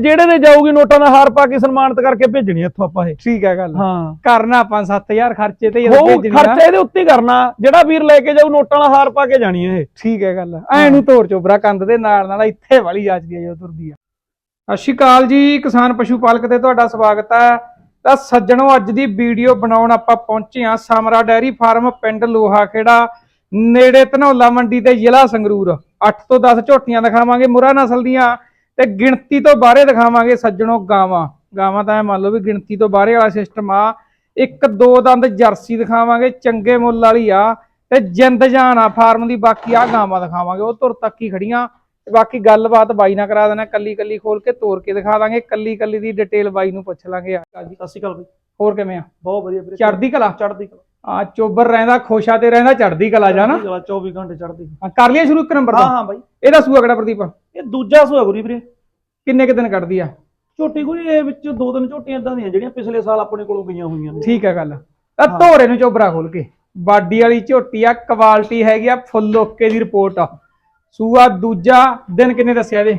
ਜਿਹੜੇ ਦੇ ਜਾਊਗੀ ਨੋਟਾਂ ਦਾ ਹਾਰ ਪਾ ਕੇ ਸਨਮਾਨਿਤ ਕਰਕੇ ਭੇਜਣੀ ਇੱਥੋਂ ਆਪਾਂ ਇਹ। ਠੀਕ ਹੈ ਗੱਲ। ਹਾਂ। ਕਰਨਾ ਆਪਾਂ 7000 ਖਰਚੇ ਤੇ ਉਹ ਭੇਜਣੀ। ਖਰਚਾ ਇਹਦੇ ਉੱਤੇ ਕਰਨਾ। ਜਿਹੜਾ ਵੀਰ ਲੈ ਕੇ ਜਾਊ ਨੋਟਾਂ ਦਾ ਹਾਰ ਪਾ ਕੇ ਜਾਣੀ ਇਹ। ਠੀਕ ਹੈ ਗੱਲ। ਐ ਨੂੰ ਤੋੜ ਚੋਬਰਾ ਕੰਦ ਦੇ ਨਾਲ ਨਾਲ ਇੱਥੇ ਵਾਲੀ ਜਾਚਦੀ ਹੈ ਜੋ ਤੁਰਦੀ ਆ। ਸਤਿ ਸ਼੍ਰੀ ਅਕਾਲ ਜੀ ਕਿਸਾਨ ਪਸ਼ੂ ਪਾਲਕ ਤੇ ਤੁਹਾਡਾ ਸਵਾਗਤ ਹੈ। ਤਾਂ ਸੱਜਣੋ ਅੱਜ ਦੀ ਵੀਡੀਓ ਬਣਾਉਣ ਆਪਾਂ ਪਹੁੰਚੇ ਹਾਂ ਸਮਰਾ ਡੈਰੀ ਫਾਰਮ ਪਿੰਡ ਲੋਹਾ ਖੇੜਾ ਨੇੜੇ ਧਨੌਲਾ ਮੰਡੀ ਤੇ ਜ਼ਿਲ੍ਹਾ ਸੰਗਰੂਰ। 8 ਤੋਂ 10 ਝੋਟੀਆਂ ਦਿਖਾਵਾਂਗੇ ਮੁਰਾ ਨਸਲ ਦੀਆਂ। ਤੇ ਗਿਣਤੀ ਤੋਂ ਬਾਹਰੇ ਦਿਖਾਵਾਂਗੇ ਸੱਜਣੋ ਗਾਵਾਂ। ਗਾਵਾਂ ਤਾਂ ਇਹ ਮੰਨ ਲਓ ਵੀ ਗਿਣਤੀ ਤੋਂ ਬਾਹਰੇ ਵਾਲਾ ਸਿਸਟਮ ਆ। ਇੱਕ ਦੋ ਦੰਦ ਜਰਸੀ ਦਿਖਾਵਾਂਗੇ ਚੰਗੇ ਮੁੱਲ ਵਾਲੀ ਆ। ਤੇ ਜਿੰਦ ਜਾਨ ਆ ਫਾਰਮ ਦੀ ਬਾਕੀ ਆ ਗਾਵਾਂ ਦਿਖਾਵਾਂਗੇ। ਉਹ ਤੁਰ ਤੱਕ ਹੀ ਖੜੀਆਂ। ਤੇ ਬਾਕੀ ਗੱਲਬਾਤ ਬਾਈ ਨਾਲ ਕਰਾ ਦੇਣਾ ਕੱਲੀ ਕੱਲੀ ਖੋਲ ਕੇ ਤੋੜ ਕੇ ਦਿਖਾ ਦਾਂਗੇ। ਕੱਲੀ ਕੱਲੀ ਦੀ ਡਿਟੇਲ ਬਾਈ ਨੂੰ ਪੁੱਛ ਲਾਂਗੇ। ਆ ਜੀ ਸਤਿ ਸ਼੍ਰੀ ਅਕਾਲ ਬਈ। ਹੋਰ ਕਿਵੇਂ ਆ? ਬਹੁਤ ਵਧੀਆ ਵੀਰੇ। ਚੜਦੀ ਕਲਾ? ਚੜਦੀ ਕਲਾ। ਆ ਚੋਬਰ ਰਹਿੰਦਾ ਖੁਸ਼ਾ ਤੇ ਰਹਿੰਦਾ ਚੜਦੀ ਕਲਾ ਜਾ ਕਲਾ 24 ਘੰਟੇ ਚੜਦੀ ਹਾਂ, ਕਰ ਲਿਆ ਸ਼ੁਰੂ ਇੱਕ ਨੰਬਰ ਹਾਂ ਤੋਂ ਹਾਂ ਬਾਈ। ਇਹਦਾ ਸੂਆ ਕਿਹੜਾ ਪ੍ਰਦੀਪ? ਇਹ ਦੂਜਾ ਸੂਆ ਗੁਰੀ ਵੀਰੇ। ਕਿੰਨੇ ਕੁ ਦਿਨ ਕੱਢਦੀ ਆ? ਝੋਟੀ ਗੁਰੀ ਇਹ ਵਿੱਚ ਦੋ ਤਿੰਨ ਝੋਟੀਆਂ ਇਦਾਂ ਦੀਆਂ ਜਿਹੜੀਆਂ ਪਿਛਲੇ ਸਾਲ ਆਪਣੇ ਕੋਲੋਂ ਗਈਆਂ ਹੋਈਆਂ ਨੇ। ਠੀਕ ਹੈ ਗੱਲ। ਤਾਂ ਧੋਰੇ ਨੂੰ ਚੋਬਰਾ ਖੋਲ ਕੇ। ਬਾਡੀ ਵਾਲੀ ਝੋਟੀ ਆ ਕੁਆਲਿਟੀ ਹੈਗੀ ਆ ਫੁੱਲ ਓਕੇ ਦੀ ਰਿਪੋਰਟ ਆ। ਸੂਆ ਦੂਜਾ ਦਿਨ ਕਿੰਨੇ ਦੱਸਿਆ ਇਹਦੇ?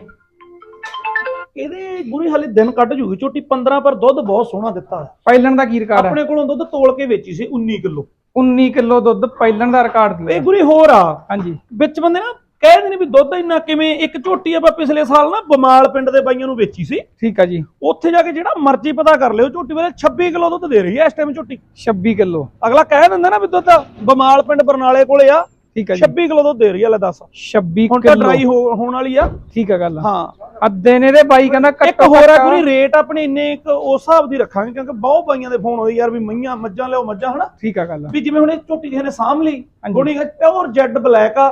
ਇਹਦੇ ਗੁਰੀ ਹਲੇ ਦਿਨ ਕੱਢ ਜੂਗੀ ਝੋਟੀ 15 ਪਰ ਦੁੱਧ ਬਹੁਤ ਸੋਹਣਾ ਦਿੱਤਾ ਹੈ ਪਹਿਲਣ ਦਾ ਕੀ ਰਿਕਾਰਡ ਆਪਣੇ ਕੋਲੋਂ ਦੁੱਧ ਤੋਲ ਕੇ ਵੇਚੀ ਸੀ 19 ਕਿਲੋ। 19 ਕਿਲੋ ਦੁੱਧ ਪਹਿਲਣ ਦਾ ਰਿਕਾਰਡ ਇਹ ਦਿਆ ਗੁਰੀ ਹੋਰ ਆ। ਹਾਂਜੀ। ਵਿੱਚ ਬੰਦੇ ਨਾ ਕਹਿੰਦੇ ਨੇ ਵੀ ਦੁੱਧ ਇੰਨਾ ਕਿਵੇਂ ਇੱਕ ਝੋਟੀ ਆਪਾਂ ਪਿਛਲੇ ਸਾਲ ਨਾ ਬਮਾਲ ਪਿੰਡ ਦੇ ਬਾਈਆਂ ਨੂੰ ਵੇਚੀ ਸੀ। ਠੀਕ ਆ ਜੀ। ਉੱਥੇ ਜਾ ਕੇ ਜਿਹੜਾ ਮਰਜ਼ੀ ਪਤਾ ਕਰ ਲਿਓ ਝੋਟੀ ਵੇਲੇ 26 ਕਿਲੋ ਦੁੱਧ ਦੇ ਰਹੀ ਹੈ ਇਸ ਟਾਈਮ ਝੋਟੀ। 26 ਕਿਲੋ। ਅਗਲਾ ਕਹਿ ਦਿੰਦਾ ਨਾ ਵੀ ਦੁੱਧ ਬਮਾਲ ਪਿੰਡ ਬਰਨਾਲੇ ਕੋਲੇ ਆ ਠੀਕ ਜੀ। 26 ਕਿਲੋ ਦੁੱਧ ਦੇ ਰਹੀ ਹੈ ਲੈ ਦੱਸ। 26 ਹੁਣ ਤਾਂ ਡਰਾਈ ਹੋਣ ਵਾਲੀ ਆ। ਠੀਕ ਆ ਗੱਲ ਹਾਂ। ਅੱਧੇ ਨੇ ਦੇ ਬਾਈ ਕਹਿੰਦਾ ਇੱਕ ਹੋਰ ਆ ਕੋਈ ਰੇਟ ਆਪਣੇ ਇੰਨੇ ਇੱਕ ਉਸ ਹਿਸਾਬ ਦੀ ਰੱਖਾਂਗੇ ਕਿਉਂਕਿ ਬਹੁਤ ਬਾਈਆਂ ਦੇ ਫੋਨ ਹੋਏ ਯਾਰ ਵੀ ਮਈਆਂ ਮੱਝਾਂ ਲਿਓ ਮੱਝਾਂ ਹਨਾ? ਠੀਕ ਆ ਗੱਲ ਵੀ ਜਿਵੇਂ ਹੁਣ ਇਹ ਝੋਟੀ ਕਿਸੇ ਨੇ ਸਾਂਭ ਲਈ। ਥੋੜੀ ਪਿਓਰ ਜੈਡ ਬਲੈਕ ਆ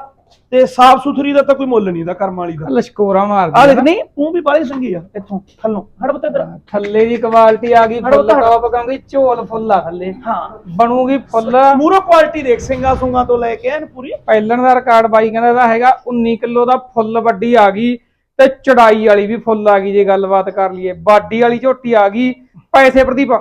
ਤੇ ਸਾਫ਼ ਸੁਥਰੀ ਦਾ ਤਾਂ ਕੋਈ ਮੁੱਲ ਨਹੀਂ ਦਾ ਕਰਮ ਵਾਲੀ ਦਾ। ਲਸ਼ਕੋਰਾ ਆ ਮਾਰਦੀ ਦੇਖ ਨਹੀਂ ਤੂੰ ਵੀ ਬਾਲੀ ਸੰਗੀ ਆ ਇੱਥੋਂ ਥੱਲੋਂ। ਹੜ ਬਤੇ ਇਧਰ। ਥੱਲੇ ਦੀ ਕੁਆਲਿਟੀ ਆ ਗਈ ਫੁੱਲ ਟੌਪ ਕਹਿੰਦੀ ਝੋਲ ਫੁੱਲ ਆ ਥੱਲੇ। ਹਾਂ। ਬਣੂਗੀ ਫੁੱਲ। ਮੂਰੋ ਕੁਆਲਿਟੀ ਦੇਖ ਸਿੰਘਾ ਸੁੰਗਾ ਤੋਂ ਲੈ ਕੇ ਐਨ ਪੂਰੀ। ਪਹਿਲਣ ਦਾ ਰਿਕਾਰਡ ਬਾਈ ਕਹਿੰਦਾ ਇਹਦਾ ਹੈਗਾ 19 ਕਿਲੋ ਦਾ ਫੁੱਲ ਵੱਡੀ ਆ ਗਈ ਤੇ ਚੜਾਈ ਵਾਲੀ ਵੀ ਫੁੱਲ ਆ ਗਈ ਜੇ ਗੱਲਬਾਤ ਕਰ ਲਈਏ। ਬਾਡੀ ਵਾਲੀ ਝੋਟੀ ਆ ਗਈ ਪੈਸੇ ਪ੍ਰਦੀਪ।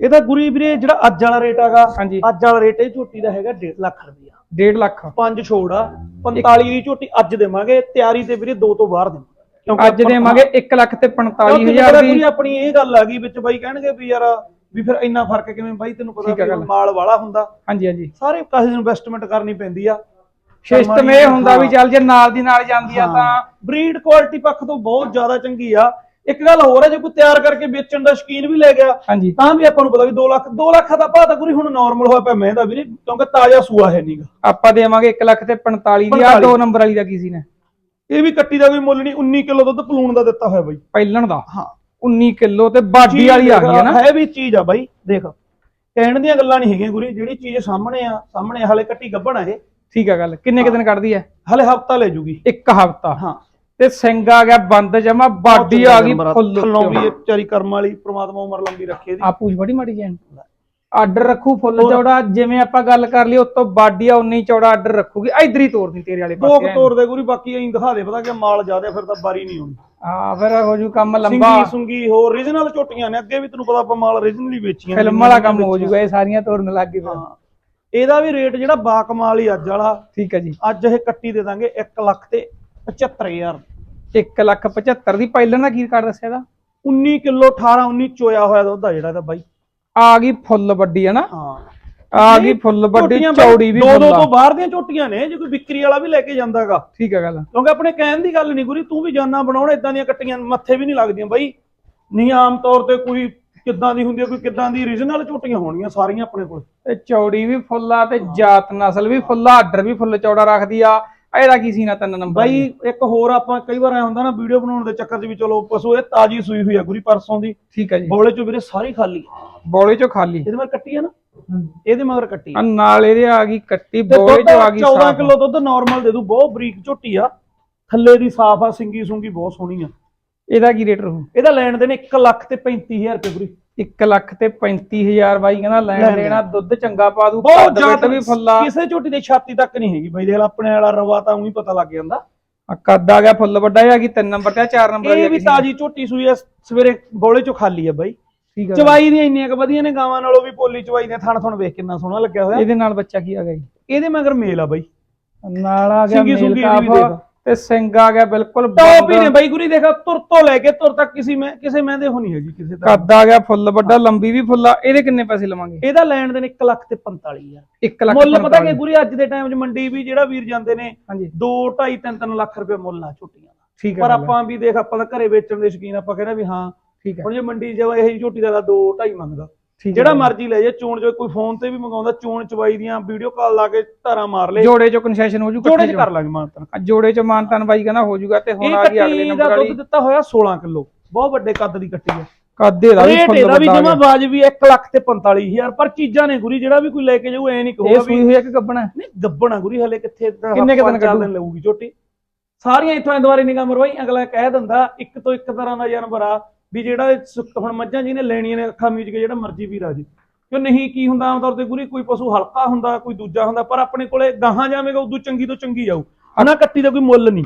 ਇਹਦਾ ਗੁਰੀ ਵੀਰੇ ਜਿਹੜਾ ਅੱਜ ਵਾਲਾ ਰੇਟ ਹੈਗਾ ਅੱਜ ਵਾਲਾ ਰੇਟ ਇਹ ਝੋਟੀ ਦਾ ਹੈਗਾ 1.5 ਲੱਖ ਰੁਪਇਆ 1.5 ਲੱਖ। ਪੰਜ ਛੋੜ ਆ। 45 ਦੀ ਝੋਟੀ ਅੱਜ ਦੇਵਾਂਗੇ। ਤਿਆਰੀ ਤੇ ਵੀਰੇ ਦੋ ਤੋਂ ਬਾਹਰ ਦੇਵਾਂਗੇ। ਅੱਜ ਦੇਵਾਂਗੇ 1 ਲੱਖ ਤੇ 45000 ਦੀ ਆਪਣੀ ਇਹ ਗੱਲ ਆ ਗਈ ਵਿੱਚ ਬਾਈ ਕਹਿਣਗੇ ਵੀ ਯਾਰ ਵੀ ਫਿਰ ਇੰਨਾ ਫ਼ਰਕ ਕਿਵੇਂ ਬਾਈ? ਤੈਨੂੰ ਪਤਾ। ਮਾਲ ਵਾਲਾ ਹੁੰਦਾ। ਹਾਂਜੀ ਹਾਂਜੀ। ਸਾਰੇ ਕਾਸੇ ਨੂੰ ਇਨਵੈਸਟਮੈਂਟ ਕਰਨੀ ਪੈਂਦੀ ਆ। ਸਿਸਟਮ ਇਹ ਹੁੰਦਾ ਵੀ ਚੱਲ ਜੇ ਨਾਲ ਦੀ ਨਾਲ ਜਾਂਦੀ ਆ ਤਾਂ ਬਰੀਡ ਕੁਆਲਿਟੀ ਪੱਖ ਤੋਂ ਬਹੁਤ ਜ਼ਿਆਦਾ ਚੰਗੀ ਆ। ਇੱਕ ਗੱਲ ਹੋਰ ਹੈ ਜੇ ਕੋਈ ਤਿਆਰ ਕਰਕੇ ਵੇਚਣ ਦਾ ਸ਼ਕੀਨ ਵੀ ਲੈ ਗਿਆ ਹਾਂਜੀ। ਤਾਂ ਵੀ ਆਪਾਂ ਨੂੰ ਪਤਾ ਵੀ 2 ਲੱਖ 2 ਲੱਖ ਦਾ ਭਾਅ ਤਾਂ ਗੁਰੀ ਹੁਣ ਨਾਰਮਲ ਹੋਇਆ ਪਿਆ ਮਹਿੰਦਾ ਵੀਰੇ ਕਿਉਂਕਿ ਤਾਜ਼ਾ ਸੂਆ ਹੈ ਨਹੀਂਗਾ ਆਪਾਂ ਦੇਵਾਂਗੇ 1 ਲੱਖ ਤੇ 45 ਦੀ ਆ 45 ਦੋ ਨੰਬਰ ਵਾਲੀ ਦਾ ਕੀ ਸੀ ਨੇ ਇਹ ਵੀ ਕੱਟੀ ਦਾ ਕੋਈ ਮੁੱਲ ਨਹੀਂ 19 ਕਿਲੋ ਦੁੱਧ ਪਲੂਣ ਦਾ ਦਿੱਤਾ ਹੋਇਆ ਬਾਈ। ਪਹਿਲਣ ਦਾ? ਹਾਂ। 19 ਕਿਲੋ ਤੇ ਬਾਡੀ ਵਾਲੀ ਆ ਗਈ ਹੈ ਨਾ? ਹੈ ਵੀ ਚੀਜ਼ ਆ ਬਾਈ ਦੇਖ ਕਹਿਣ ਦੀਆਂ ਗੱਲਾਂ ਨਹੀਂ ਹੈਗੀਆਂ ਗੁਰੀ ਜਿਹੜੀ ਚੀਜ਼ ਸਾਹਮਣੇ ਆ ਸਾਹਮਣੇ ਹਲੇ ਕੱਟੀ ਗੱਭਣ ਆ ਇਹ। ਠੀਕ ਆ ਗੱਲ ਕਿੰਨੇ ਕੁ ਦਿਨ ਕੱਢਦੀ ਹੈ? ਹਲੇ ਹਫਤਾ ਲੈ ਜੂਗੀ। ਇੱਕ ਹਫਤਾ। ਹਾਂ। ਤੇ ਸਿੰਘ ਆ ਗਿਆ ਬੰਦ ਜਮਾ ਬਾਡੀ ਆ ਗਈ ਫੁੱਲ ਥੱਲੋਂ ਵੀ ਇਹ ਵਿਚਾਰੀ ਕਰਮ ਵਾਲੀ ਪ੍ਰਮਾਤਮਾ ਉਮਰ ਲੰਬੀ ਰੱਖੇ ਇਹਦੀ। ਆ ਪੂਛ ਬੜੀ ਮਾੜੀ ਜੈਨ ਆਰਡਰ ਰੱਖੂ ਫੁੱਲ ਚੌੜਾ ਜਿਵੇਂ ਆਪਾਂ ਗੱਲ ਕਰ ਲਈ ਉਤੋਂ ਬਾਡੀ ਆ ਉਨੀ ਚੌੜਾ ਆਰਡਰ ਰੱਖੂਗੀ। ਇਧਰ ਹੀ ਤੋਰਦੀ ਤੇਰੇ ਵਾਲੇ ਦੋ ਪਾਸੇ ਕੁ ਤੋਰ ਦੇ ਗੁਰੀ ਬਾਕੀ ਐਂ ਦਿਖਾ ਦੇ ਪਤਾ ਕਿ ਮਾਲ ਜ਼ਿਆਦਾ ਫਿਰ ਤਾਂ ਬਾਰੀ ਨਹੀਂ ਆਉਣੀ। ਆ ਫਿਰ ਹੋ ਜੂ ਕੰਮ ਲੰਬਾ। ਸਿੰਗੀ ਸੁੰਗੀ ਹੋਰ ਰੀਜਨਲ ਝੋਟੀਆਂ ਨੇ ਅੱਗੇ ਵੀ ਤੈਨੂੰ ਪਤਾ ਆਪਾਂ ਮਾਲ ਰੀਜਨਲੀ ਵੇਚੀਆਂ ਨੇ, ਫਿਲਮ ਵਾਲਾ ਕੰਮ ਹੋ ਜੂਗਾ ਇਹ ਸਾਰੀਆਂ ਤੋਰਨ ਲੱਗ ਗਏ ਫਿਰ ਹਾਂ। ਇਹਦਾ ਵੀ ਰੇਟ ਜਿਹੜਾ ਬਾਕਮਾਲ ਹੀ ਅੱਜ ਵਾਲਾ ਠੀਕ ਹੈ ਜੀ। ਅੱਜ ਇਹ ਕੱਟੀ ਦੇ ਦਾਂਗੇ 1 ਲੱਖ ਤੇ 75000 1 ਲੱਖ 75 ਦੀ ਪਹਿਲਣ ਦਾ ਕੀ ਰਿਕਾਰਡ ਦੱਸਿਆ ਦਾ 19 ਕਿਲੋ 18 19 ਚੋਇਆ ਹੋਇਆ ਦੁੱਧ ਆ ਜਿਹੜਾ ਇਹਦਾ ਬਾਈ। ਆ ਗਈ ਫੁੱਲ ਵੱਡੀ ਹੈ ਨਾ? ਹਾਂ। ਆ ਗਈ ਫੁੱਲ ਵੱਡੀ ਚੌੜੀ ਵੀ ਦੋ ਦੋ। ਤੋਂ ਬਾਹਰ ਦੀਆਂ ਝੋਟੀਆਂ ਨੇ ਜੇ ਕੋਈ ਵਿਕਰੀ ਵਾਲਾ ਵੀ ਲੈ ਕੇ ਜਾਂਦਾਗਾ। ਠੀਕ ਹੈ ਗੱਲ। ਕਿਉਂਕਿ ਆਪਣੇ ਕਹਿਣ ਦੀ ਗੱਲ ਨਹੀਂ ਗੁਰੀ ਤੂੰ ਵੀ ਜਾਨਾ ਬਣਾਉਣ ਇਦਾਂ ਦੀਆਂ ਕੱਟੀਆਂ ਮੱਥੇ ਵੀ ਨਹੀਂ ਲੱਗਦੀਆਂ ਬਾਈ। ਨਹੀਂ ਆਮ ਤੌਰ ਤੇ ਕੋਈ ਕਿੱਦਾਂ ਦੀ ਹੁੰਦੀ ਹੈ ਕੋਈ ਕਿੱਦਾਂ ਦੀ ਰੀਜਨਲ ਝੋਟੀਆਂ ਹੋਣਗੀਆਂ ਸਾਰੀਆਂ ਆਪਣੇ ਕੋਲ। ਤੇ ਚੌੜੀ ਵੀ ਫੁੱਲ ਤੇ ਜਾਤ ਨਸਲ ਵੀ ਫੁੱਲ ਆਰਡਰ ਵੀ ਫੁੱਲ ਚੌੜਾ ਰੱਖਦੀ ਆ। ਇਹਦਾ ਕੀ ਸੀ ਨਾ ਤਿੰਨ ਨੰਬਰ ਬਾਈ ਇੱਕ ਹੋਰ ਆਪਾਂ ਕਈ ਵਾਰ ਐ ਹੁੰਦਾ ਨਾ ਵੀਡੀਓ ਬਣਾਉਣ ਦੇ ਚੱਕਰ 'ਚ ਵੀ ਚਲੋ ਪਸ਼ੂ ਇਹ ਤਾਜੀ ਸੂਈ ਹੋਈ ਆ ਗੁਰੀ ਪਰਸੋਂ ਦੀ। ਠੀਕ ਹੈ ਜੀ। ਬੋਲੇ 'ਚ ਵੀਰੇ ਸਾਰੀ ਖਾਲੀ। ਬੋਲੇ ਚੋਂ ਖਾਲੀ। ਇਹਦੇ ਮਗਰ ਕੱਟੀ ਆ ਨਾ? ਇਹਦੇ ਮਗਰ ਕੱਟੀ ਆ। ਨਾਲ ਇਹਦੇ ਆ ਗਈ ਕੱਟੀ ਬੋਲੇ ਚੋਂ ਆ ਗਈ 14 ਸਾਫ਼। ਕਿਲੋ ਦੁੱਧ ਨਾਰਮਲ ਦੇ ਦੂ ਬਹੁਤ ਬਰੀਕ ਝੋਟੀ ਆ। ਥੱਲੇ ਦੀ ਸਾਫ਼ ਆ ਸਿੰਗੀ ਸੁੰਗੀ ਬਹੁਤ ਸੋਹਣੀ ਆ। ਇਹਦਾ ਕੀ ਰੇਟ ਰਹੂ? ਇਹਦਾ ਲੈਣ ਦੇ ਨੇ 1 ਲੱਖ ਤੇ 35000 ਰੁਪਏ ਗੁਰੀ 1 ਲੱਖ ਤੇ 35000 ਬਾਈ ਕਹਿੰਦਾ ਲੈਣ ਦੇਣਾ ਦੁੱਧ ਚੰਗਾ ਪਾ ਦੂ ਬਹੁਤ ਜ਼ਿਆਦਾ ਵੀ ਫੁੱਲਾ ਕਿਸੇ ਝੋਟੀ ਦੇ ਛਾਤੀ ਤੱਕ ਨਹੀਂ ਹੈਗੀ ਬਾਈ ਦੇਖ ਲੈ ਆਪਣੇ ਵਾਲਾ ਰਵਾ ਤਾਂ ਉਹੀ ਪਤਾ ਲੱਗ ਜਾਂਦਾ। ਆ ਕੱਦ ਆ ਗਿਆ ਫੁੱਲ ਵੱਡਾ ਆ ਗਈ ਤਿੰਨ ਨੰਬਰ ਤੇ ਆ ਚਾਰ ਨੰਬਰ ਇਹ ਵੀ ਤਾਜੀ ਝੋਟੀ ਸੂਈ ਆ ਸਵੇਰੇ ਬੋਲੇ ਚੋਂ ਖਾਲੀ ਆ ਬਾਈ। ਠੀਕ ਹੈ ਚਵਾਈ ਦੀਆਂ ਇੰਨੀਆਂ ਕੁ ਵਧੀਆ ਨੇ ਗਾਵਾਂ ਨਾਲੋਂ ਵੀ ਪੋਲੀ ਚਵਾਈ ਨੇ ਥਣ ਥਣ ਵੇਖ ਕਿੰਨਾ ਸੋਹਣਾ ਲੱਗਿਆ ਹੋਇਆ। ਇਹਦੇ ਨਾਲ ਬੱਚਾ ਕੀ ਆ ਗਿਆ ਜੀ? ਇਹਦੇ ਮਗਰ ਮੇਲ ਆ ਬਾਈ। ਨਾਲ ਆ ਗਿਆ ਮੇਲ ਦੀ ਕਾਫ। ਤੇ ਸਿੰਘ ਆ ਗਿਆ ਬਿਲਕੁਲ ਟੌਪ ਹੀ। ਨੇ ਬਾਈ ਗੁਰੀ ਦੇਖਾ ਤੁਰ ਤੋਂ ਲੈ ਕੇ ਤੁਰ ਤੱਕ ਕਿਸੇ ਮੈਂ ਕਿਸੇ ਮੈਂ ਦੇ ਹੋਣੀ ਹੈਗੀ ਕਿਸੇ ਦਾ। ਕੱਦ ਆ ਗਿਆ ਫੁੱਲ ਵੱਡਾ ਲੰਬੀ ਵੀ ਫੁੱਲਾ ਇਹਦੇ ਕਿੰਨੇ ਪੈਸੇ ਲਵਾਂਗੇ? ਇਹਦਾ ਲੈਣ ਦੇਣ 1 ਲੱਖ ਤੇ 45000 1 ਲੱਖ ਮੁੱਲ ਪਤਾ ਕਿ 45 ਗੁਰੀ ਅੱਜ ਦੇ ਟਾਈਮ 'ਚ ਮੰਡੀ ਵੀ ਜਿਹੜਾ ਵੀਰ ਜਾਂਦੇ ਨੇ ਹਾਂਜੀ। 2 2.5 3 3 ਲੱਖ ਰੁਪਏ ਮੁੱਲ ਆ ਝੋਟੀਆਂ ਦਾ। ਠੀਕ ਹੈ ਪਰ ਹੈ, ਆਪਾਂ ਵੀ ਦੇਖ ਆਪਾਂ ਤਾਂ ਘਰੇ ਵੇਚਣ ਦੇ ਸ਼ੌਕੀਨ ਆਪਾਂ ਕਹਿੰਦੇ ਵੀ ਹਾਂ ਠੀਕ ਹੈ ਹੁਣ ਜੇ ਮੰਡੀ ਜੇ ਇਹ ਝੋਟੀ ਦਾ 2 2.5 ਮੰਗਦਾ। ਹੈ ਜਿਹੜਾ ਮਰਜ਼ੀ ਲੈ ਜੇ ਚੋਣ ਜੋ ਕੋਈ ਫੋਨ ਤੇ ਵੀ ਮੰਗਾਉਂਦਾ ਚੋਣ ਚਵਾਈ ਦੀਆਂ ਵੀਡੀਓ ਕਾਲ ਲਾ ਕੇ ਧਾਰਾ ਮਾਰ ਲੇ ਜੋੜੇ ਚੋਂ ਕਨਸੈਸ਼ਨ ਹੋ ਜੂ ਜੋੜੇ 'ਚ ਕਰ ਲਾਂਗੇ ਮਾਨਤਨ। ਜੋੜੇ ਚ ਮਾਨਤਨ ਬਾਈ ਕਹਿੰਦਾ ਹੋ ਜੂਗਾ ਤੇ ਹੁਣ ਇਹ ਆ ਗਈ ਅਗਲੇ ਕੱਟੀ ਨੰਬਰ ਦਾ ਵਾਲੀ। ਦੁੱਧ ਦਿੱਤਾ ਹੋਇਆ 16 ਕਿਲੋ। ਬਹੁਤ ਵੱਡੇ ਕੱਦ ਦੀ ਕੱਟੀ ਹੈ ਕੱਦੇ ਦਾ ਵੀ ਫੁੱਲ ਇਹਦਾ ਵੀ ਜਮਾ ਵਾਜਬੀ 1 ਲੱਖ ਤੇ 45000 ਪਰ ਚੀਜ਼ਾਂ ਨੇ ਗੁਰੀ ਜਿਹੜਾ ਵੀ ਕੋਈ ਲੈ ਕੇ ਜਾਊ ਐ ਨਹੀਂ। ਕਹੂਗਾ ਇਹ ਵੀ ਹੋਈ ਹੈ ਕਿ ਗੱਬਣਾ? ਨਹੀਂ ਗੱਬਣਾ ਗੁਰੀ ਹਲੇ ਕਿੱਥੇ ਕਿੰਨੇ ਦਿਨ ਕੱਢੂ? ਦਿਨ ਲਊਗੀ ਝੋਟੀ ਸਾਰੀਆਂ ਇੱਥੋਂ ਐਂਦਵਾਰੇ ਨਿਗਾਹ ਮਰਵਾਈ ਅਗਲਾ ਕਹਿ ਦਿੰਦਾ ਇੱਕ ਤੋਂ ਇੱਕ ਤਰ੍ਹਾਂ ਦਾ ਜਾਨਵਰ ਆ ਵੀ ਜਿਹੜਾ ਹੁਣ ਮੱਝਾਂ ਜਿਹਨੇ ਲੈਣੀਆਂ ਨੇ ਅੱਖਾਂ ਮੀਚ ਕੇ ਜਿਹੜਾ ਮਰਜ਼ੀ ਵੀ ਰਾਜੀ ਕਿਉਂ ਨਹੀਂ ਕੀ ਹੁੰਦਾ ਆਮ ਤੌਰ ਤੇ ਗੁਰੀ? ਕੋਈ ਪਸ਼ੂ ਹਲਕਾ ਹੁੰਦਾ ਕੋਈ ਦੂਜਾ ਹੁੰਦਾ ਪਰ ਆਪਣੇ ਕੋਲੇ ਗਾਹਾਂ ਜਾਵੇਗਾ ਉਦੋਂ ਚੰਗੀ ਤੋਂ ਚੰਗੀ ਜਾਊ ਹਨਾ ਕੱਟੀ ਦਾ ਕੋਈ ਮੁੱਲ ਨਹੀਂ।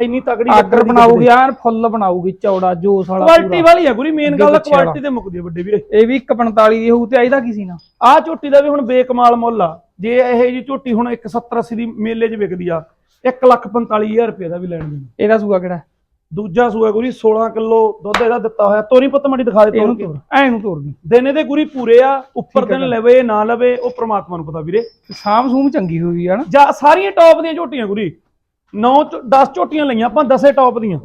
ਇੰਨੀ ਤਕੜੀ ਆਰਡਰ ਬਣਾਉਗੀ ਯਾਰ ਫੁੱਲ ਬਣਾਊਗੀ ਚੌੜਾ ਜੋਸ ਵਾਲਾ ਕੁਆਲਿਟੀ। ਵਾਲੀ ਆ ਗੁਰੀ ਮੇਨ ਗੱਲ। ਕੁਆਲਿਟੀ ਤੇ ਮੁੱਕਦੀ ਆ ਵੱਡੇ ਵੀਰੇ। ਇਹ ਵੀ 145 ਦੀ ਹੋਊ ਤੇ ਇਹਦਾ ਕੀ ਸੀ ਨਾ ਆਹ ਝੋਟੀ ਦਾ ਵੀ ਹੁਣ ਬੇਕਮਾਲ ਮੁੱਲ ਆ। ਜੇ ਇਹ ਜੀ ਝੋਟੀ ਹੁਣ 170 80 ਦੀ ਮੇਲੇ 'ਚ ਵਿਕਦੀ ਆ 1 ਲੱਖ 45000 ਰੁਪਏ ਦਾ ਵੀ ਲੈਣ ਦੇਣ। ਇਹਦਾ ਸੂਆ ਕਿਹੜਾ? ਹੈ? ਦੂਜਾ ਸੂਆ ਗੁਰੀ 16 ਕਿਲੋ ਦੁੱਧ ਇਹਦਾ ਦਿੱਤਾ ਹੋਇਆ। ਤੋਰੀ ਪੁੱਤ ਮੜੀ ਦਿਖਾ ਦੇ ਤੋਰ ਕੇ ਐ ਨੂੰ ਤੋੜਦੀ ਦਿਨ ਇਹਦੇ ਗੁਰੀ ਪੂਰੇ ਆ ਉੱਪਰ ਦਿਨ ਲਵੇ ਨਾ ਲਵੇ ਉਹ ਪ੍ਰਮਾਤਮਾ ਨੂੰ ਪਤਾ ਵੀਰੇ। ਸਾਮ ਸੂਮ ਚੰਗੀ ਹੋਈ ਹੈ ਨਾ। ਜਾਂ ਸਾਰੀਆਂ ਟੌਪ ਦੀਆਂ ਝੋਟੀਆਂ ਗੁਰੀ। 9 10 ਝੋਟੀਆਂ ਲਈਆਂ ਆਪਾਂ 10 ਟੌਪ ਦੀਆਂ।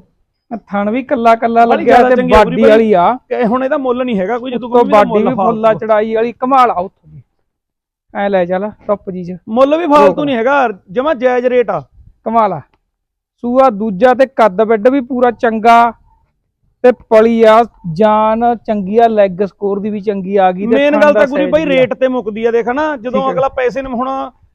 ਥਣ ਵੀ ਕੱਲਾ ਕੱਲਾ ਲੱਗਿਆ ਤੇ ਆ ਬਾਡੀ ਵਾਲੀ ਆ। ਹੁਣ ਇਹਦਾ ਮੁੱਲ ਨਹੀਂ ਹੈਗਾ ਕੋਈ ਜੇ ਤੂੰ ਤੋਂ ਕਹੇਂ ਵੀ ਇਹਦਾ ਬਾਡੀ ਵੀ ਫੁੱਲਾ ਆ। ਚੜਾਈ ਵਾਲੀ ਕਮਾਲ ਆ ਉੱਥੋਂ ਦੀ। ਐ ਲੈ ਚੱਲ ਟੱਪ ਜੀ ਚ। ਮੁੱਲ ਵੀ ਫਾਲਤੂ ਨਹੀਂ ਹੈਗਾ ਜਮਾ ਜਾਇਜ਼ ਰੇਟ ਆ। ਕਮਾਲ ਆ। ਸੂਆ ਦੂਜਾ ਤੇ ਕੱਦ ਬੈੱਡ ਵੀ ਪੂਰਾ ਚੰਗਾ ਤੇ ਪਲੀ ਆ ਜਾਨ ਚੰਗੀ ਆ ਲੈਗ ਸਕੋਰ ਦੀ ਵੀ ਚੰਗੀ ਆ ਗਈ ਤੇ ਮੇਨ ਗੱਲ ਤਾਂ ਗੁਰੀ ਆ। ਰੇਟ ਤੇ ਮੁੱਕਦੀ ਆ ਦੇਖ ਨਾ ਠੀਕ ਜਦੋਂ। ਅਗਲਾ ਪੈਸੇ ਨੂੰ ਹੁਣ